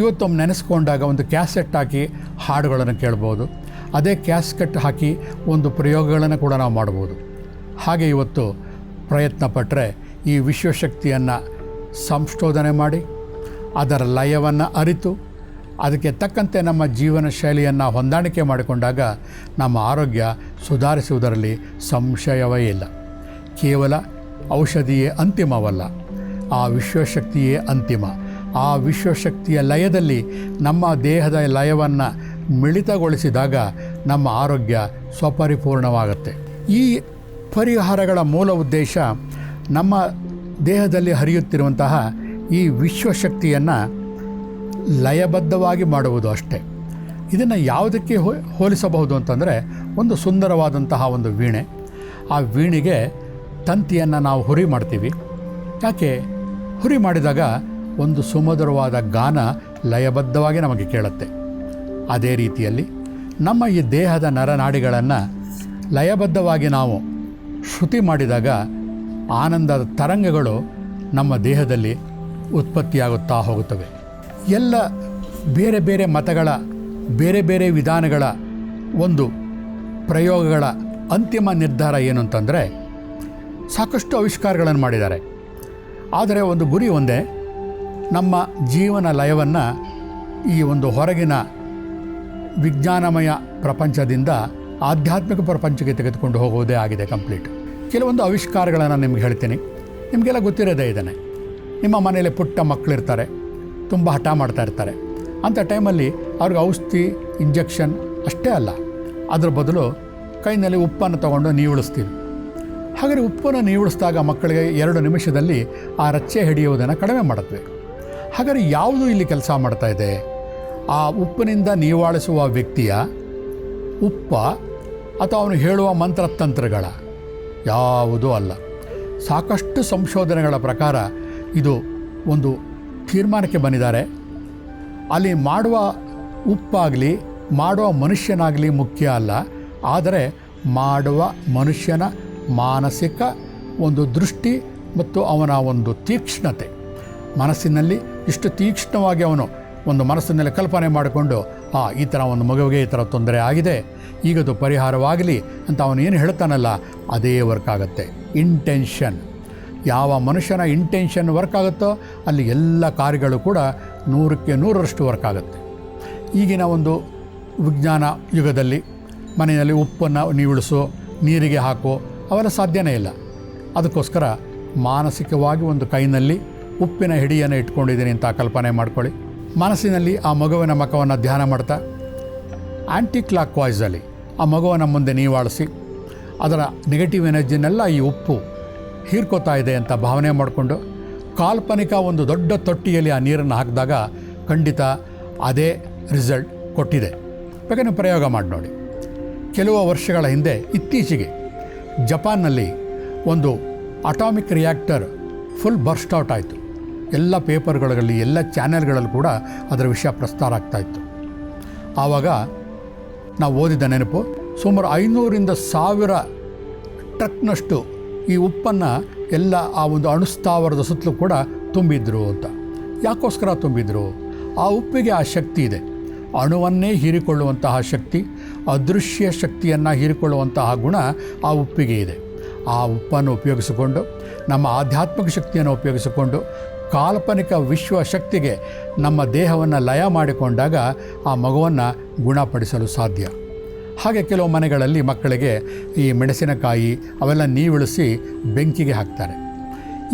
ಇವತ್ತೊಮ್ಮೆ ನೆನೆಸ್ಕೊಂಡಾಗ ಒಂದು ಕ್ಯಾಸೆಟ್ ಹಾಕಿ ಹಾಡುಗಳನ್ನು ಕೇಳ್ಬೋದು. ಅದೇ ಕ್ಯಾಸ್ಕೆಟ್ ಹಾಕಿ ಒಂದು ಪ್ರಯೋಗಗಳನ್ನು ಕೂಡ ನಾವು ಮಾಡ್ಬೋದು. ಹಾಗೆ ಇವತ್ತು ಪ್ರಯತ್ನ ಪಟ್ಟರೆ ಈ ವಿಶ್ವಶಕ್ತಿಯನ್ನು ಸಂಶೋಧನೆ ಮಾಡಿ, ಅದರ ಲಯವನ್ನು ಅರಿತು, ಅದಕ್ಕೆ ತಕ್ಕಂತೆ ನಮ್ಮ ಜೀವನ ಶೈಲಿಯನ್ನು ಹೊಂದಾಣಿಕೆ ಮಾಡಿಕೊಂಡಾಗ ನಮ್ಮ ಆರೋಗ್ಯ ಸುಧಾರಿಸುವುದರಲ್ಲಿ ಸಂಶಯವೇ ಇಲ್ಲ. ಕೇವಲ ಔಷಧಿಯೇ ಅಂತಿಮವಲ್ಲ, ಆ ವಿಶ್ವಶಕ್ತಿಯೇ ಅಂತಿಮ. ಆ ವಿಶ್ವಶಕ್ತಿಯ ಲಯದಲ್ಲಿ ನಮ್ಮ ದೇಹದ ಲಯವನ್ನು ಮಿಳಿತಗೊಳಿಸಿದಾಗ ನಮ್ಮ ಆರೋಗ್ಯ ಸ್ವಪರಿಪೂರ್ಣವಾಗುತ್ತೆ. ಈ ಪರಿಹಾರಗಳ ಮೂಲ ಉದ್ದೇಶ ನಮ್ಮ ದೇಹದಲ್ಲಿ ಹರಿಯುತ್ತಿರುವಂತಹ ಈ ವಿಶ್ವಶಕ್ತಿಯನ್ನು ಲಯಬದ್ಧವಾಗಿ ಮಾಡುವುದು ಅಷ್ಟೇ. ಇದನ್ನು ಯಾವುದಕ್ಕೆ ಹೋ, ಹೋಲಿಸಬಹುದು ಅಂತಂದರೆ ಒಂದು ಸುಂದರವಾದಂತಹ ಒಂದು ವೀಣೆ. ಆ ವೀಣೆಗೆ ತಂತಿಯನ್ನು ನಾವು ಹುರಿ ಮಾಡ್ತೀವಿ. ಯಾಕೆ? ಹುರಿ ಮಾಡಿದಾಗ ಒಂದು ಸುಮಧುರವಾದ ಗಾನ ಲಯಬದ್ಧವಾಗಿ ನಮಗೆ ಕೇಳುತ್ತೆ. ಅದೇ ರೀತಿಯಲ್ಲಿ ನಮ್ಮ ಈ ದೇಹದ ನರನಾಡಿಗಳನ್ನು ಲಯಬದ್ಧವಾಗಿ ನಾವು ಶ್ರುತಿ ಮಾಡಿದಾಗ ಆನಂದದ ತರಂಗಗಳು ನಮ್ಮ ದೇಹದಲ್ಲಿ ಉತ್ಪತ್ತಿಯಾಗುತ್ತಾ ಹೋಗುತ್ತವೆ. ಎಲ್ಲ ಬೇರೆ ಬೇರೆ ಮತಗಳ, ಬೇರೆ ಬೇರೆ ವಿಧಾನಗಳ ಒಂದು ಪ್ರಯೋಗಗಳ ಅಂತಿಮ ನಿರ್ಧಾರ ಏನು ಅಂತಂದರೆ ಸಾಕಷ್ಟು ಆವಿಷ್ಕಾರಗಳನ್ನು ಮಾಡಿದ್ದಾರೆ. ಆದರೆ ಒಂದು ಗುರಿ ಒಂದೇ ನಮ್ಮ ಜೀವನ ಲಯವನ್ನು ಈ ಒಂದು ಹೊರಗಿನ ವಿಜ್ಞಾನಮಯ ಪ್ರಪಂಚದಿಂದ ಆಧ್ಯಾತ್ಮಿಕ ಪ್ರಪಂಚಕ್ಕೆ ತೆಗೆದುಕೊಂಡು ಹೋಗುವುದೇ ಆಗಿದೆ ಕಂಪ್ಲೀಟ್ ಕೆಲವೊಂದು ಆವಿಷ್ಕಾರಗಳನ್ನು ನಿಮ್ಗೆ ಹೇಳ್ತೀನಿ. ನಿಮಗೆಲ್ಲ ಗೊತ್ತಿರೋದೇ ಇದನ್ನೇ. ನಿಮ್ಮ ಮನೆಯಲ್ಲಿ ಪುಟ್ಟ ಮಕ್ಕಳಿರ್ತಾರೆ ತುಂಬ ಹಠ ಮಾಡ್ತಾ ಇರ್ತಾರೆ. ಅಂಥ ಟೈಮಲ್ಲಿ ಅವ್ರಿಗೆ ಔಷಧಿ, ಇಂಜೆಕ್ಷನ್ ಅಷ್ಟೇ ಅಲ್ಲ. ಅದ್ರ ಬದಲು ಕೈನಲ್ಲಿ ಉಪ್ಪನ್ನು ತಗೊಂಡು ನೀವುಳಿಸ್ತೀವಿ ಹಾಗಾದರೆ ಉಪ್ಪನ್ನು ನೀವುಳಿಸಿದಾಗ ಮಕ್ಕಳಿಗೆ ಎರಡು ನಿಮಿಷದಲ್ಲಿ ಆ ರಚ್ಚೆ ಹಿಡಿಯುವುದನ್ನು ಕಡಿಮೆ ಮಾಡುತ್ತವೆ ಹಾಗಾದರೆ ಯಾವುದು ಇಲ್ಲಿ ಕೆಲಸ ಮಾಡ್ತಾ ಇದೆ? ಆ ಉಪ್ಪಿನಿಂದ ನೀವಾಳಿಸುವ ವ್ಯಕ್ತಿಯ ಉಪ್ಪ ಅಥವಾ ಅವನು ಹೇಳುವ ಮಂತ್ರತಂತ್ರಗಳ? ಯಾವುದೂ ಅಲ್ಲ. ಸಾಕಷ್ಟು ಸಂಶೋಧನೆಗಳ ಪ್ರಕಾರ ಇದು ಒಂದು ತೀರ್ಮಾನಕ್ಕೆ ಬಂದಿದ್ದಾರೆ. ಅಲ್ಲಿ ಮಾಡುವ ಉಪ್ಪಾಗಲಿ, ಮಾಡುವ ಮನುಷ್ಯನಾಗಲಿ ಮುಖ್ಯ ಅಲ್ಲ. ಆದರೆ ಮಾಡುವ ಮನುಷ್ಯನ ಮಾನಸಿಕ ಒಂದು ದೃಷ್ಟಿ ಮತ್ತು ಅವನ ಒಂದು ತೀಕ್ಷ್ಣತೆ. ಮನಸ್ಸಿನಲ್ಲಿ ಇಷ್ಟು ತೀಕ್ಷ್ಣವಾಗಿ ಅವನು ಒಂದು ಮನಸ್ಸಿನಲ್ಲಿ ಕಲ್ಪನೆ ಮಾಡಿಕೊಂಡು, ಆ, ಈ ಥರ ಒಂದು ಮಗುವಿಗೆ ಈ ಥರ ತೊಂದರೆ ಆಗಿದೆ. ಈಗದು ಪರಿಹಾರವಾಗಲಿ ಅಂತ ಅವನು ಏನು ಹೇಳ್ತಾನಲ್ಲ, ಅದೇ ವರ್ಕ್ ಆಗುತ್ತೆ. ಇಂಟೆನ್ಷನ್ ಯಾವ ಮನುಷ್ಯನ ಇಂಟೆನ್ಷನ್ ವರ್ಕ್ ಆಗುತ್ತೋ, ಅಲ್ಲಿ ಎಲ್ಲ ಕಾರ್ಯಗಳು ಕೂಡ ನೂರಕ್ಕೆ ನೂರರಷ್ಟು ವರ್ಕ್ ಆಗುತ್ತೆ. ಈಗಿನ ಒಂದು ವಿಜ್ಞಾನ ಯುಗದಲ್ಲಿ ಮನೆಯಲ್ಲಿ ಉಪ್ಪನ್ನು ನೀವಿಳಿಸು ನೀರಿಗೆ ಹಾಕು, ಅವೆಲ್ಲ ಸಾಧ್ಯನೇ ಇಲ್ಲ. ಅದಕ್ಕೋಸ್ಕರ ಮಾನಸಿಕವಾಗಿ ಒಂದು ಕೈನಲ್ಲಿ ಉಪ್ಪಿನ ಹಿಡಿಯನ್ನು ಇಟ್ಕೊಂಡಿದ್ದೀನಿ ಅಂತ ಕಲ್ಪನೆ ಮಾಡ್ಕೊಳ್ಳಿ. ಮನಸ್ಸಿನಲ್ಲಿ ಆ ಮಗುವಿನ ಮಖವನ್ನು ಧ್ಯಾನ ಮಾಡ್ತಾ ಆ್ಯಂಟಿ ಕ್ಲಾಕ್ ವಾಯ್ಸಲ್ಲಿ ಆ ಮಗುವನ್ನು ಮುಂದೆ ನೀವಾಳಿಸಿ ಅದರ ನೆಗೆಟಿವ್ ಎನರ್ಜಿನೆಲ್ಲ ಈ ಉಪ್ಪು ಹೀರ್ಕೋತಾ ಇದೆ ಅಂತ ಭಾವನೆ ಮಾಡಿಕೊಂಡು, ಕಾಲ್ಪನಿಕ ಒಂದು ದೊಡ್ಡ ತೊಟ್ಟಿಯಲ್ಲಿ ಆ ನೀರನ್ನು ಹಾಕಿದಾಗ ಖಂಡಿತ ಅದೇ ರಿಸಲ್ಟ್ ಕೊಟ್ಟಿದೆ. ಬೇಕಾದ್ರೆ ಪ್ರಯೋಗ ಮಾಡಿ ನೋಡಿ. ಕೆಲವು ವರ್ಷಗಳ ಹಿಂದೆ ಇತ್ತೀಚೆಗೆ ಜಪಾನ್ನಲ್ಲಿ ಒಂದು atomic reactor full burst out ಆಯಿತು. ಎಲ್ಲ ಪೇಪರ್ಗಳಲ್ಲಿ, ಎಲ್ಲ ಚಾನೆಲ್ಗಳಲ್ಲಿ ಕೂಡ ಅದರ ವಿಷಯ ಪ್ರಸ್ತಾರ ಆಗ್ತಾ ಇತ್ತು. ಆವಾಗ ನಾವು ಓದಿದ ನೆನಪು, ಸುಮಾರು ಐನೂರಿಂದ ಸಾವಿರ ಟ್ರಕ್ನಷ್ಟು ಈ ಉಪ್ಪನ್ನು ಎಲ್ಲ ಆ ಒಂದು ಅಣುಸ್ಥಾವರದ ಸುತ್ತಲೂ ಕೂಡ ತುಂಬಿದ್ರು ಅಂತ. ಯಾಕೋಸ್ಕರ ತುಂಬಿದ್ರು? ಆ ಉಪ್ಪಿಗೆ ಆ ಶಕ್ತಿ ಇದೆ. ಅಣುವನ್ನೇ ಹೀರಿಕೊಳ್ಳುವಂತಹ ಶಕ್ತಿ, ಅದೃಶ್ಯ ಶಕ್ತಿಯನ್ನು ಹೀರಿಕೊಳ್ಳುವಂತಹ ಗುಣ ಆ ಉಪ್ಪಿಗೆ ಇದೆ. ಆ ಉಪ್ಪನ್ನು ಉಪಯೋಗಿಸಿಕೊಂಡು, ನಮ್ಮ ಆಧ್ಯಾತ್ಮಿಕ ಶಕ್ತಿಯನ್ನು ಉಪಯೋಗಿಸಿಕೊಂಡು ಕಾಲ್ಪನಿಕ ವಿಶ್ವ ಶಕ್ತಿಗೆ ನಮ್ಮ ದೇಹವನ್ನು ಲಯ ಮಾಡಿಕೊಂಡಾಗ ಆ ಮಗುವನ್ನು ಗುಣಪಡಿಸಲು ಸಾಧ್ಯ. ಹಾಗೆ ಕೆಲವು ಮನೆಗಳಲ್ಲಿ ಮಕ್ಕಳಿಗೆ ಈ ಮೆಣಸಿನಕಾಯಿ ಅವೆಲ್ಲ ನೀವಿಳಿಸಿ ಬೆಂಕಿಗೆ ಹಾಕ್ತಾರೆ.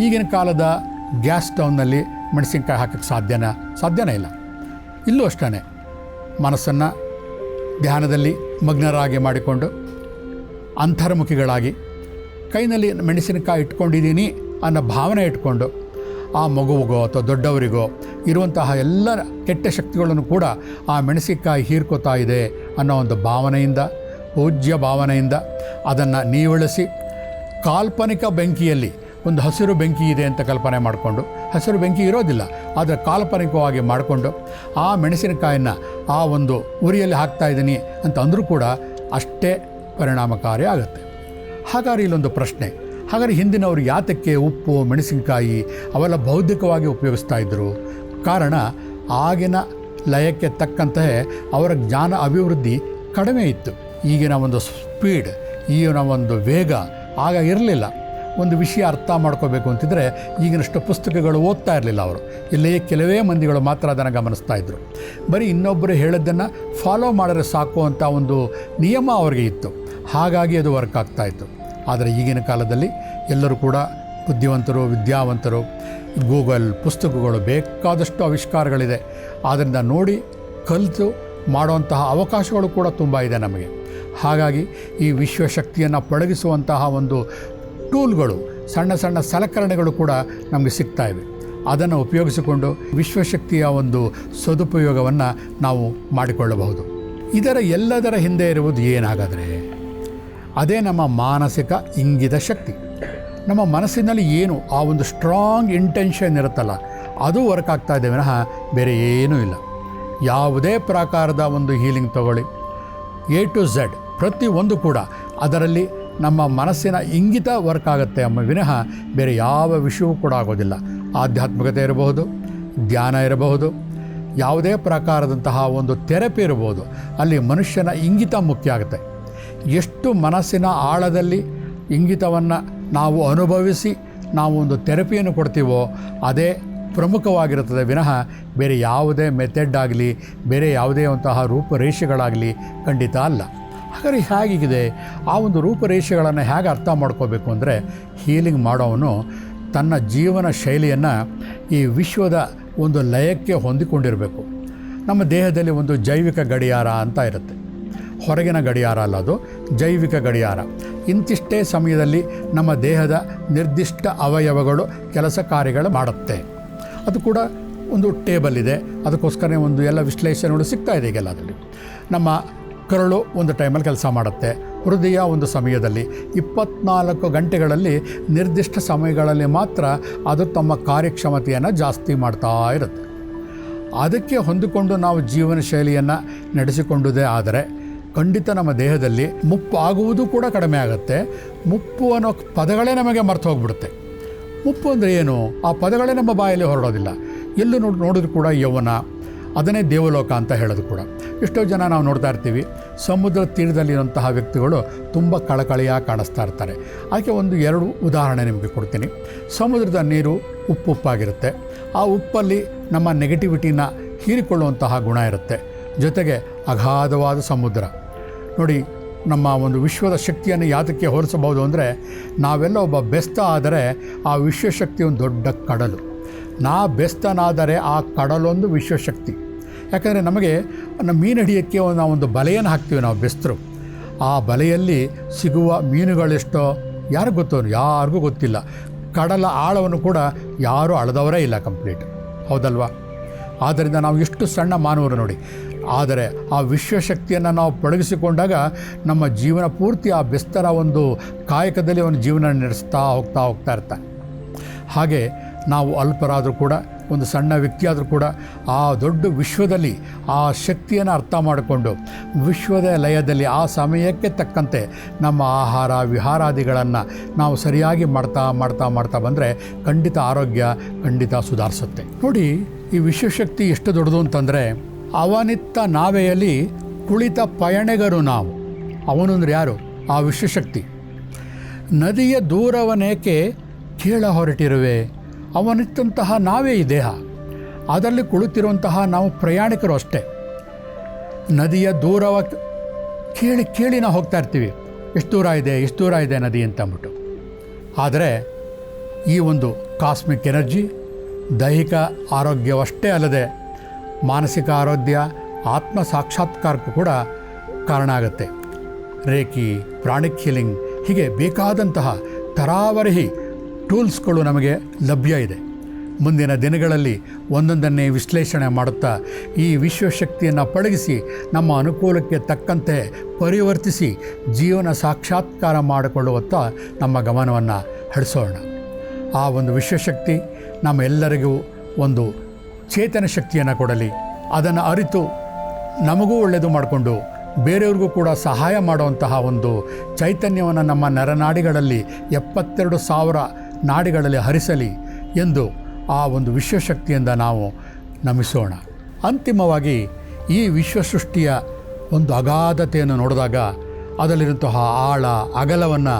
ಈಗಿನ ಕಾಲದ ಗ್ಯಾಸ್ ಸ್ಟೌವ್ನಲ್ಲಿ ಮೆಣಸಿನಕಾಯಿ ಹಾಕೋಕ್ಕೆ ಸಾಧ್ಯನಾ? ಸಾಧ್ಯನೇ ಇಲ್ಲ. ಇಲ್ಲೂ ಅಷ್ಟೇ ಮನಸ್ಸನ್ನು ಧ್ಯಾನದಲ್ಲಿ ಮಗ್ನರಾಗಿ ಮಾಡಿಕೊಂಡು ಅಂತರ್ಮುಖಿಗಳಾಗಿ ಕೈನಲ್ಲಿ ಮೆಣಸಿನಕಾಯಿ ಇಟ್ಕೊಂಡಿದ್ದೀನಿ ಅನ್ನೋ ಭಾವನೆ ಇಟ್ಕೊಂಡು ಆ ಮಗುವಿಗೋ ಅಥವಾ ದೊಡ್ಡವರಿಗೋ ಇರುವಂತಹ ಎಲ್ಲ ಕೆಟ್ಟ ಶಕ್ತಿಗಳನ್ನು ಕೂಡ ಆ ಮೆಣಸಿನಕಾಯಿ ಹೀರ್ಕೋತಾ ಇದೆ ಅನ್ನೋ ಒಂದು ಭಾವನೆಯಿಂದ, ಪೂಜ್ಯ ಭಾವನೆಯಿಂದ ಅದನ್ನು ನೀವಳಿಸಿ ಕಾಲ್ಪನಿಕ ಬೆಂಕಿಯಲ್ಲಿ, ಒಂದು ಹಸಿರು ಬೆಂಕಿ ಇದೆ ಅಂತ ಕಲ್ಪನೆ ಮಾಡಿಕೊಂಡು, ಹಸಿರು ಬೆಂಕಿ ಇರೋದಿಲ್ಲ, ಆದರೆ ಕಾಲ್ಪನಿಕವಾಗಿ ಮಾಡಿಕೊಂಡು ಆ ಮೆಣಸಿನಕಾಯನ್ನು ಆ ಒಂದು ಉರಿಯಲ್ಲಿ ಹಾಕ್ತಾ ಇದ್ದೀನಿ ಅಂತ ಅಂದರೂ ಕೂಡ ಅಷ್ಟೇ ಪರಿಣಾಮಕಾರಿ ಆಗುತ್ತೆ. ಹಾಗಾದ್ರೆ ಇಲ್ಲೊಂದು ಪ್ರಶ್ನೆ. ಹಾಗಾದ್ರೆ ಹಿಂದಿನವರು ಯಾತಕ್ಕೆ ಉಪ್ಪು, ಮೆಣಸಿನಕಾಯಿ ಅವೆಲ್ಲ ಬೌದ್ಧಿಕವಾಗಿ ಉಪಯೋಗಿಸ್ತಾ ಇದ್ದರು ಕಾರಣ ಆಗಿನ ಲಯಕ್ಕೆ ತಕ್ಕಂತೆ ಅವರ ಜ್ಞಾನ ಅಭಿವೃದ್ಧಿ ಕಡಿಮೆ ಇತ್ತು. ಈಗಿನ ಒಂದು ಸ್ಪೀಡ್ ಈಗಿನ ಒಂದು ವೇಗ ಆಗ ಇರಲಿಲ್ಲ. ಒಂದು ವಿಷಯ ಅರ್ಥ ಮಾಡ್ಕೋಬೇಕು ಅಂತಿದ್ರೆ ಈಗಿನಷ್ಟು ಪುಸ್ತಕಗಳು ಓದ್ತಾ ಇರಲಿಲ್ಲ ಅವರು. ಇಲ್ಲೇ ಕೆಲವೇ ಮಂದಿಗಳು ಮಾತ್ರ ಅದನ್ನು ಗಮನಿಸ್ತಾ ಇದ್ದರು ಬರೀ ಇನ್ನೊಬ್ಬರು ಹೇಳೋದನ್ನು ಫಾಲೋ ಮಾಡಿದ್ರೆ ಸಾಕು ಅಂತ ಒಂದು ನಿಯಮ ಅವರಿಗೆ ಇತ್ತು. ಹಾಗಾಗಿ ಅದು ವರ್ಕ್ ಆಗ್ತಾ ಇತ್ತು. ಆದರೆ ಈಗಿನ ಕಾಲದಲ್ಲಿ ಎಲ್ಲರೂ ಕೂಡ ಬುದ್ಧಿವಂತರು, ವಿದ್ಯಾವಂತರು, ಗೂಗಲ್ ಪುಸ್ತಕಗಳು ಬೇಕಾದಷ್ಟು ಆವಿಷ್ಕಾರಗಳಿದೆ. ಆದ್ದರಿಂದ ನೋಡಿ, ಕಲಿತು ಮಾಡುವಂತಹ ಅವಕಾಶಗಳು ಕೂಡ ತುಂಬ ಇದೆ ನಮಗೆ. ಹಾಗಾಗಿ ಈ ವಿಶ್ವಶಕ್ತಿಯನ್ನು ಪಳಗಿಸುವಂತಹ ಒಂದು ಟೂಲ್ಗಳು, ಸಣ್ಣ ಸಣ್ಣ ಸಲಕರಣೆಗಳು ಕೂಡ ನಮಗೆ ಸಿಗ್ತಾ ಇವೆ. ಅದನ್ನು ಉಪಯೋಗಿಸಿಕೊಂಡು ವಿಶ್ವಶಕ್ತಿಯ ಒಂದು ಸದುಪಯೋಗವನ್ನು ನಾವು ಮಾಡಿಕೊಳ್ಳಬಹುದು. ಇದರ ಎಲ್ಲದರ ಹಿಂದೆ ಇರುವುದು ಏನಾಗಾದರೆ? ಅದೇ ನಮ್ಮ ಮಾನಸಿಕ ಇಂಗಿತ ಶಕ್ತಿ. ನಮ್ಮ ಮನಸ್ಸಿನಲ್ಲಿ ಏನು, ಆ ಒಂದು ಸ್ಟ್ರಾಂಗ್ ಇಂಟೆನ್ಷನ್ ಇರುತ್ತಲ್ಲ, ಅದು ವರ್ಕ್ ಆಗ್ತಾ ಇದೆ ವಿನಃ ಬೇರೆ ಏನೂ ಇಲ್ಲ. ಯಾವುದೇ ಪ್ರಕಾರದ ಒಂದು ಹೀಲಿಂಗ್ ತಗೊಳ್ಳಿ. ಎ ಟು ಝೆಡ್ ಒಂದು ಕೂಡ ಅದರಲ್ಲಿ ನಮ್ಮ ಮನಸ್ಸಿನ ಇಂಗಿತ ವರ್ಕ್ ಆಗುತ್ತೆ ಅಮ್ಮ, ವಿನಃ ಬೇರೆ ಯಾವ ವಿಷಯವೂ ಕೂಡ ಆಗೋದಿಲ್ಲ. ಆಧ್ಯಾತ್ಮಿಕತೆ ಇರಬಹುದು, ಧ್ಯಾನ ಇರಬಹುದು, ಯಾವುದೇ ಪ್ರಕಾರದಂತಹ ಒಂದು ಥೆರಪಿ ಇರಬಹುದು, ಅಲ್ಲಿ ಮನುಷ್ಯನ ಇಂಗಿತ ಮುಖ್ಯ ಆಗುತ್ತೆ. ಎಷ್ಟು ಮನಸ್ಸಿನ ಆಳದಲ್ಲಿ ಇಂಗಿತವನ್ನು ನಾವು ಅನುಭವಿಸಿ ನಾವು ಒಂದು ಥೆರಪಿಯನ್ನು ಕೊಡ್ತೀವೋ ಅದೇ ಪ್ರಮುಖವಾಗಿರುತ್ತದೆ. ವಿನಃ ಬೇರೆ ಯಾವುದೇ ಮೆಥಡ್ ಆಗಲಿ, ಬೇರೆ ಯಾವುದೇ ಅಂತಹ ರೂಪರೇಷೆಗಳಾಗಲಿ ಖಂಡಿತ ಅಲ್ಲ. ಹಾಗಾದ್ರೆ ಹೇಗಿದೆ ಆ ಒಂದು ರೂಪರೇಷೆಗಳನ್ನು ಹೇಗೆ ಅರ್ಥ ಮಾಡ್ಕೋಬೇಕು ಅಂದರೆ ಹೀಲಿಂಗ್ ಮಾಡೋವನು ತನ್ನ ಜೀವನ ಶೈಲಿಯನ್ನು ಈ ವಿಶ್ವದ ಒಂದು ಲಯಕ್ಕೆ ಹೊಂದಿಕೊಂಡಿರಬೇಕು. ನಮ್ಮ ದೇಹದಲ್ಲಿ ಒಂದು ಜೈವಿಕ ಗಡಿಯಾರ ಅಂತ ಇರುತ್ತೆ. ಹೊರಗಿನ ಗಡಿಯಾರ ಅಲ್ಲ ಅದು. ಜೈವಿಕ ಗಡಿಯಾರ. ಇಂತಿಷ್ಟೇ ಸಮಯದಲ್ಲಿ ನಮ್ಮ ದೇಹದ ನಿರ್ದಿಷ್ಟ ಅವಯವಗಳು ಕೆಲಸ ಕಾರ್ಯಗಳು ಮಾಡುತ್ತೆ. ಅದು ಕೂಡ ಒಂದು ಟೇಬಲ್ ಇದೆ. ಅದಕ್ಕೋಸ್ಕರನೇ ಒಂದು ಎಲ್ಲ ವಿಶ್ಲೇಷಣೆಗಳು ಸಿಗ್ತಾ ಇದೆ ಈಗೆಲ್ಲ ಅದರಲ್ಲಿ ನಮ್ಮ ಕರಳು ಒಂದು ಟೈಮಲ್ಲಿ ಕೆಲಸ ಮಾಡುತ್ತೆ. ಹೃದಯ ಒಂದು ಸಮಯದಲ್ಲಿ ಇಪ್ಪತ್ನಾಲ್ಕು ಗಂಟೆಗಳಲ್ಲಿ ನಿರ್ದಿಷ್ಟ ಸಮಯಗಳಲ್ಲಿ ಮಾತ್ರ ಅದು ತಮ್ಮ ಕಾರ್ಯಕ್ಷಮತೆಯನ್ನು ಜಾಸ್ತಿ ಮಾಡ್ತಾ ಇರುತ್ತೆ. ಅದಕ್ಕೆ ಹೊಂದಿಕೊಂಡು ನಾವು ಜೀವನ ಶೈಲಿಯನ್ನು ನಡೆಸಿಕೊಂಡುದೇ ಆದರೆ ಖಂಡಿತ ನಮ್ಮ ದೇಹದಲ್ಲಿ ಮುಪ್ಪು ಆಗುವುದು ಕೂಡ ಕಡಿಮೆ ಆಗುತ್ತೆ. ಮುಪ್ಪು ಅನ್ನೋ ಪದಗಳೇ ನಮಗೆ ಮರ್ತು ಹೋಗ್ಬಿಡುತ್ತೆ. ಮುಪ್ಪು ಅಂದರೆ ಏನು? ಆ ಪದಗಳೇ ನಮ್ಮ ಬಾಯಲ್ಲಿ ಹೊರಡೋದಿಲ್ಲ. ಎಲ್ಲೂ ನೋಡಿ ನೋಡಿದ್ರು ಕೂಡ ಯೌವನ. ಅದನ್ನೇ ದೇವಲೋಕ ಅಂತ ಹೇಳೋದು ಕೂಡ. ಎಷ್ಟೋ ಜನ ನಾವು ನೋಡ್ತಾ ಇರ್ತೀವಿ, ಸಮುದ್ರ ತೀರದಲ್ಲಿರುವಂತಹ ವ್ಯಕ್ತಿಗಳು ತುಂಬ ಕಳಕಳಿಯಾಗಿ ಕಾಣಿಸ್ತಾ ಇರ್ತಾರೆ. ಅದಕ್ಕೆ ಒಂದು ಎರಡು ಉದಾಹರಣೆ ನಿಮಗೆ ಕೊಡ್ತೀನಿ. ಸಮುದ್ರದ ನೀರು ಉಪ್ಪು ಉಪ್ಪಾಗಿರುತ್ತೆ. ಆ ಉಪ್ಪಲ್ಲಿ ನಮ್ಮ ನೆಗೆಟಿವಿಟಿನ ಹೀರಿಕೊಳ್ಳುವಂತಹ ಗುಣ ಇರುತ್ತೆ. ಜೊತೆಗೆ ಅಗಾಧವಾದ ಸಮುದ್ರ. ನೋಡಿ, ನಮ್ಮ ಒಂದು ವಿಶ್ವದ ಶಕ್ತಿಯನ್ನು ಯಾತಕ್ಕೆ ಹೋಲಿಸಬಹುದು ಅಂದರೆ, ನಾವೆಲ್ಲ ಒಬ್ಬ ಬೆಸ್ತ ಆದರೆ ಆ ವಿಶ್ವಶಕ್ತಿ ಒಂದು ದೊಡ್ಡ ಕಡಲು. ನಾ ಬೆಸ್ತನಾದರೆ ಆ ಕಡಲೊಂದು ವಿಶ್ವಶಕ್ತಿ. ಯಾಕಂದರೆ ನಮಗೆ ನಮ್ಮ ಮೀನು ಹಿಡಿಯೋಕ್ಕೆ ಒಂದು ಒಂದು ಬಲೆಯನ್ನು ಹಾಕ್ತೀವಿ, ನಾವು ಬೆಸ್ತರು. ಆ ಬಲೆಯಲ್ಲಿ ಸಿಗುವ ಮೀನುಗಳೆಷ್ಟೋ ಯಾರಿಗೂ ಗೊತ್ತು, ಯಾರಿಗೂ ಗೊತ್ತಿಲ್ಲ. ಕಡಲ ಆಳವನ್ನು ಕೂಡ ಯಾರೂ ಅಳದವರೇ ಇಲ್ಲ ಕಂಪ್ಲೀಟ್. ಹೌದಲ್ವಾ? ಆದ್ದರಿಂದ ನಾವು ಎಷ್ಟು ಸಣ್ಣ ಮಾನವರು ನೋಡಿ. ಆದರೆ ಆ ವಿಶ್ವಶಕ್ತಿಯನ್ನು ನಾವು ಪಳಗಿಸಿಕೊಂಡಾಗ ನಮ್ಮ ಜೀವನ ಪೂರ್ತಿ ಆ ಬೆಸ್ತರ ಒಂದು ಕಾಯಕದಲ್ಲಿ ಅವನ ಜೀವನ ನಡೆಸ್ತಾ ಹೋಗ್ತಾ ಹೋಗ್ತಾ ಇರ್ತಾನೆ. ಹಾಗೆ ನಾವು ಅಲ್ಪರಾದರೂ ಕೂಡ, ಒಂದು ಸಣ್ಣ ವ್ಯಕ್ತಿಯಾದರೂ ಕೂಡ ಆ ದೊಡ್ಡ ವಿಶ್ವದಲ್ಲಿ ಆ ಶಕ್ತಿಯನ್ನು ಅರ್ಥ ಮಾಡಿಕೊಂಡು ವಿಶ್ವದ ಲಯದಲ್ಲಿ ಆ ಸಮಯಕ್ಕೆ ತಕ್ಕಂತೆ ನಮ್ಮ ಆಹಾರ ವಿಹಾರಾದಿಗಳನ್ನು ನಾವು ಸರಿಯಾಗಿ ಮಾಡ್ತಾ ಮಾಡ್ತಾ ಮಾಡ್ತಾ ಬಂದರೆ ಖಂಡಿತ ಆರೋಗ್ಯ ಖಂಡಿತ ಸುಧಾರಿಸುತ್ತೆ. ನೋಡಿ ಈ ವಿಶ್ವಶಕ್ತಿ ಎಷ್ಟು ದೊಡ್ಡದು ಅಂತಂದರೆ, ಅವನಿತ್ತ ನಾವೆಯಲ್ಲಿ ಕುಳಿತ ಪಯಣಿಗರು ನಾವು. ಅವನುಂದ್ರೆ ಯಾರು? ಆ ವಿಶ್ವಶಕ್ತಿ. ನದಿಯ ದೂರವನೇಕೆ ಕೇಳ ಹೊರಟಿರುವೆ? ಅವನಿತ್ತಂತಹ ನಾವೇ ಈ ದೇಹ. ಅದರಲ್ಲಿ ಕುಳಿತಿರುವಂತಹ ನಾವು ಪ್ರಯಾಣಿಕರು ಅಷ್ಟೇ. ನದಿಯ ದೂರವ ಕೇಳಿ ಕೇಳಿ ನಾವು ಹೋಗ್ತಾ ಇರ್ತೀವಿ. ಎಷ್ಟು ದೂರ ಇದೆ ಎಷ್ಟು ದೂರ ಇದೆ ನದಿ ಅಂತ ಅಂದ್ಬಿಟ್ಟು ಆದರೆ ಈ ಒಂದು ಕಾಸ್ಮಿಕ್ ಎನರ್ಜಿ ದೈಹಿಕ ಆರೋಗ್ಯವಷ್ಟೇ ಅಲ್ಲದೆ ಮಾನಸಿಕ ಆರೋಗ್ಯ, ಆತ್ಮ ಸಾಕ್ಷಾತ್ಕಾರಕ್ಕೂ ಕೂಡ ಕಾರಣ ಆಗುತ್ತೆ. ರೇಖಿ, ಪ್ರಾಣಿಕ್ ಹೀಲಿಂಗ್ ಹೀಗೆ ಬೇಕಾದಂತಹ ತರಾವರಿ ಟೂಲ್ಸ್ಗಳು ನಮಗೆ ಲಭ್ಯ ಇದೆ. ಮುಂದಿನ ದಿನಗಳಲ್ಲಿ ಒಂದೊಂದನ್ನೇ ವಿಶ್ಲೇಷಣೆ ಮಾಡುತ್ತಾ ಈ ವಿಶ್ವಶಕ್ತಿಯನ್ನು ಪಳಗಿಸಿ ನಮ್ಮ ಅನುಕೂಲಕ್ಕೆ ತಕ್ಕಂತೆ ಪರಿವರ್ತಿಸಿ ಜೀವನ ಸಾಕ್ಷಾತ್ಕಾರ ಮಾಡಿಕೊಳ್ಳುವತ್ತ ನಮ್ಮ ಗಮನವನ್ನು ಹರಿಸೋಣ. ಆ ಒಂದು ವಿಶ್ವಶಕ್ತಿ ನಮ್ಮೆಲ್ಲರಿಗೂ ಒಂದು ಚೇತನ ಶಕ್ತಿಯನ್ನು ಕೊಡಲಿ. ಅದನ್ನು ಅರಿತು ನಮಗೂ ಒಳ್ಳೆಯದು ಮಾಡಿಕೊಂಡು ಬೇರೆಯವ್ರಿಗೂ ಕೂಡ ಸಹಾಯ ಮಾಡುವಂತಹ ಒಂದು ಚೈತನ್ಯವನ್ನು ನಮ್ಮ ನರನಾಡಿಗಳಲ್ಲಿ ಎಪ್ಪತ್ತೆರಡು ಸಾವಿರ ನಾಡಿಗಳಲ್ಲಿ ಹರಿಸಲಿ ಎಂದು ಆ ಒಂದು ವಿಶ್ವಶಕ್ತಿಯಿಂದ ನಾವು ನಮಿಸೋಣ. ಅಂತಿಮವಾಗಿ ಈ ವಿಶ್ವಸೃಷ್ಟಿಯ ಒಂದು ಅಗಾಧತೆಯನ್ನು ನೋಡಿದಾಗ ಅದರಲ್ಲಿರುವಂತಹ ಆಳ ಅಗಲವನ್ನು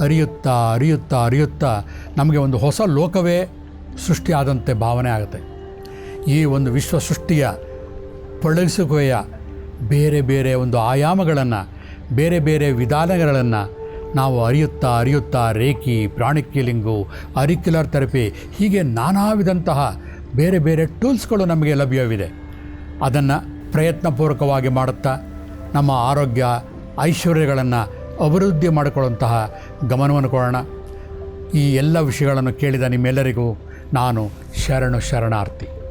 ಅರಿಯುತ್ತಾ ಅರಿಯುತ್ತಾ ಅರಿಯುತ್ತಾ ನಮಗೆ ಒಂದು ಹೊಸ ಲೋಕವೇ ಸೃಷ್ಟಿಯಾದಂತೆ ಭಾವನೆ ಆಗುತ್ತೆ. ಈ ಒಂದು ವಿಶ್ವ ಸೃಷ್ಟಿಯ ಪಳಗಿಸುವಿಕೆಯ ಬೇರೆ ಬೇರೆ ಒಂದು ಆಯಾಮಗಳನ್ನು, ಬೇರೆ ಬೇರೆ ವಿಧಾನಗಳನ್ನು ನಾವು ಅರಿಯುತ್ತಾ ಅರಿಯುತ್ತಾ ರೇಖಿ ಪ್ರಾಣಿಕ್ಯಲಿಂಗು ಅರಿಕ್ಯುಲರ್ ಥೆರಪಿ ಹೀಗೆ ನಾನಾ ವಿಧಂತಹ ಬೇರೆ ಬೇರೆ ಟೂಲ್ಸ್ಗಳು ನಮಗೆ ಲಭ್ಯವಿದೆ. ಅದನ್ನು ಪ್ರಯತ್ನಪೂರ್ವಕವಾಗಿ ಮಾಡುತ್ತಾ ನಮ್ಮ ಆರೋಗ್ಯ, ಐಶ್ವರ್ಯಗಳನ್ನು ಅಭಿವೃದ್ಧಿ ಮಾಡಿಕೊಳ್ಳುವಂತಹ ಗಮನವನ್ನು ಕೊಡೋಣ. ಈ ಎಲ್ಲ ವಿಷಯಗಳನ್ನು ಕೇಳಿದ ನಿಮ್ಮೆಲ್ಲರಿಗೂ ನಾನು ಶರಣು ಶರಣಾರ್ಥಿ.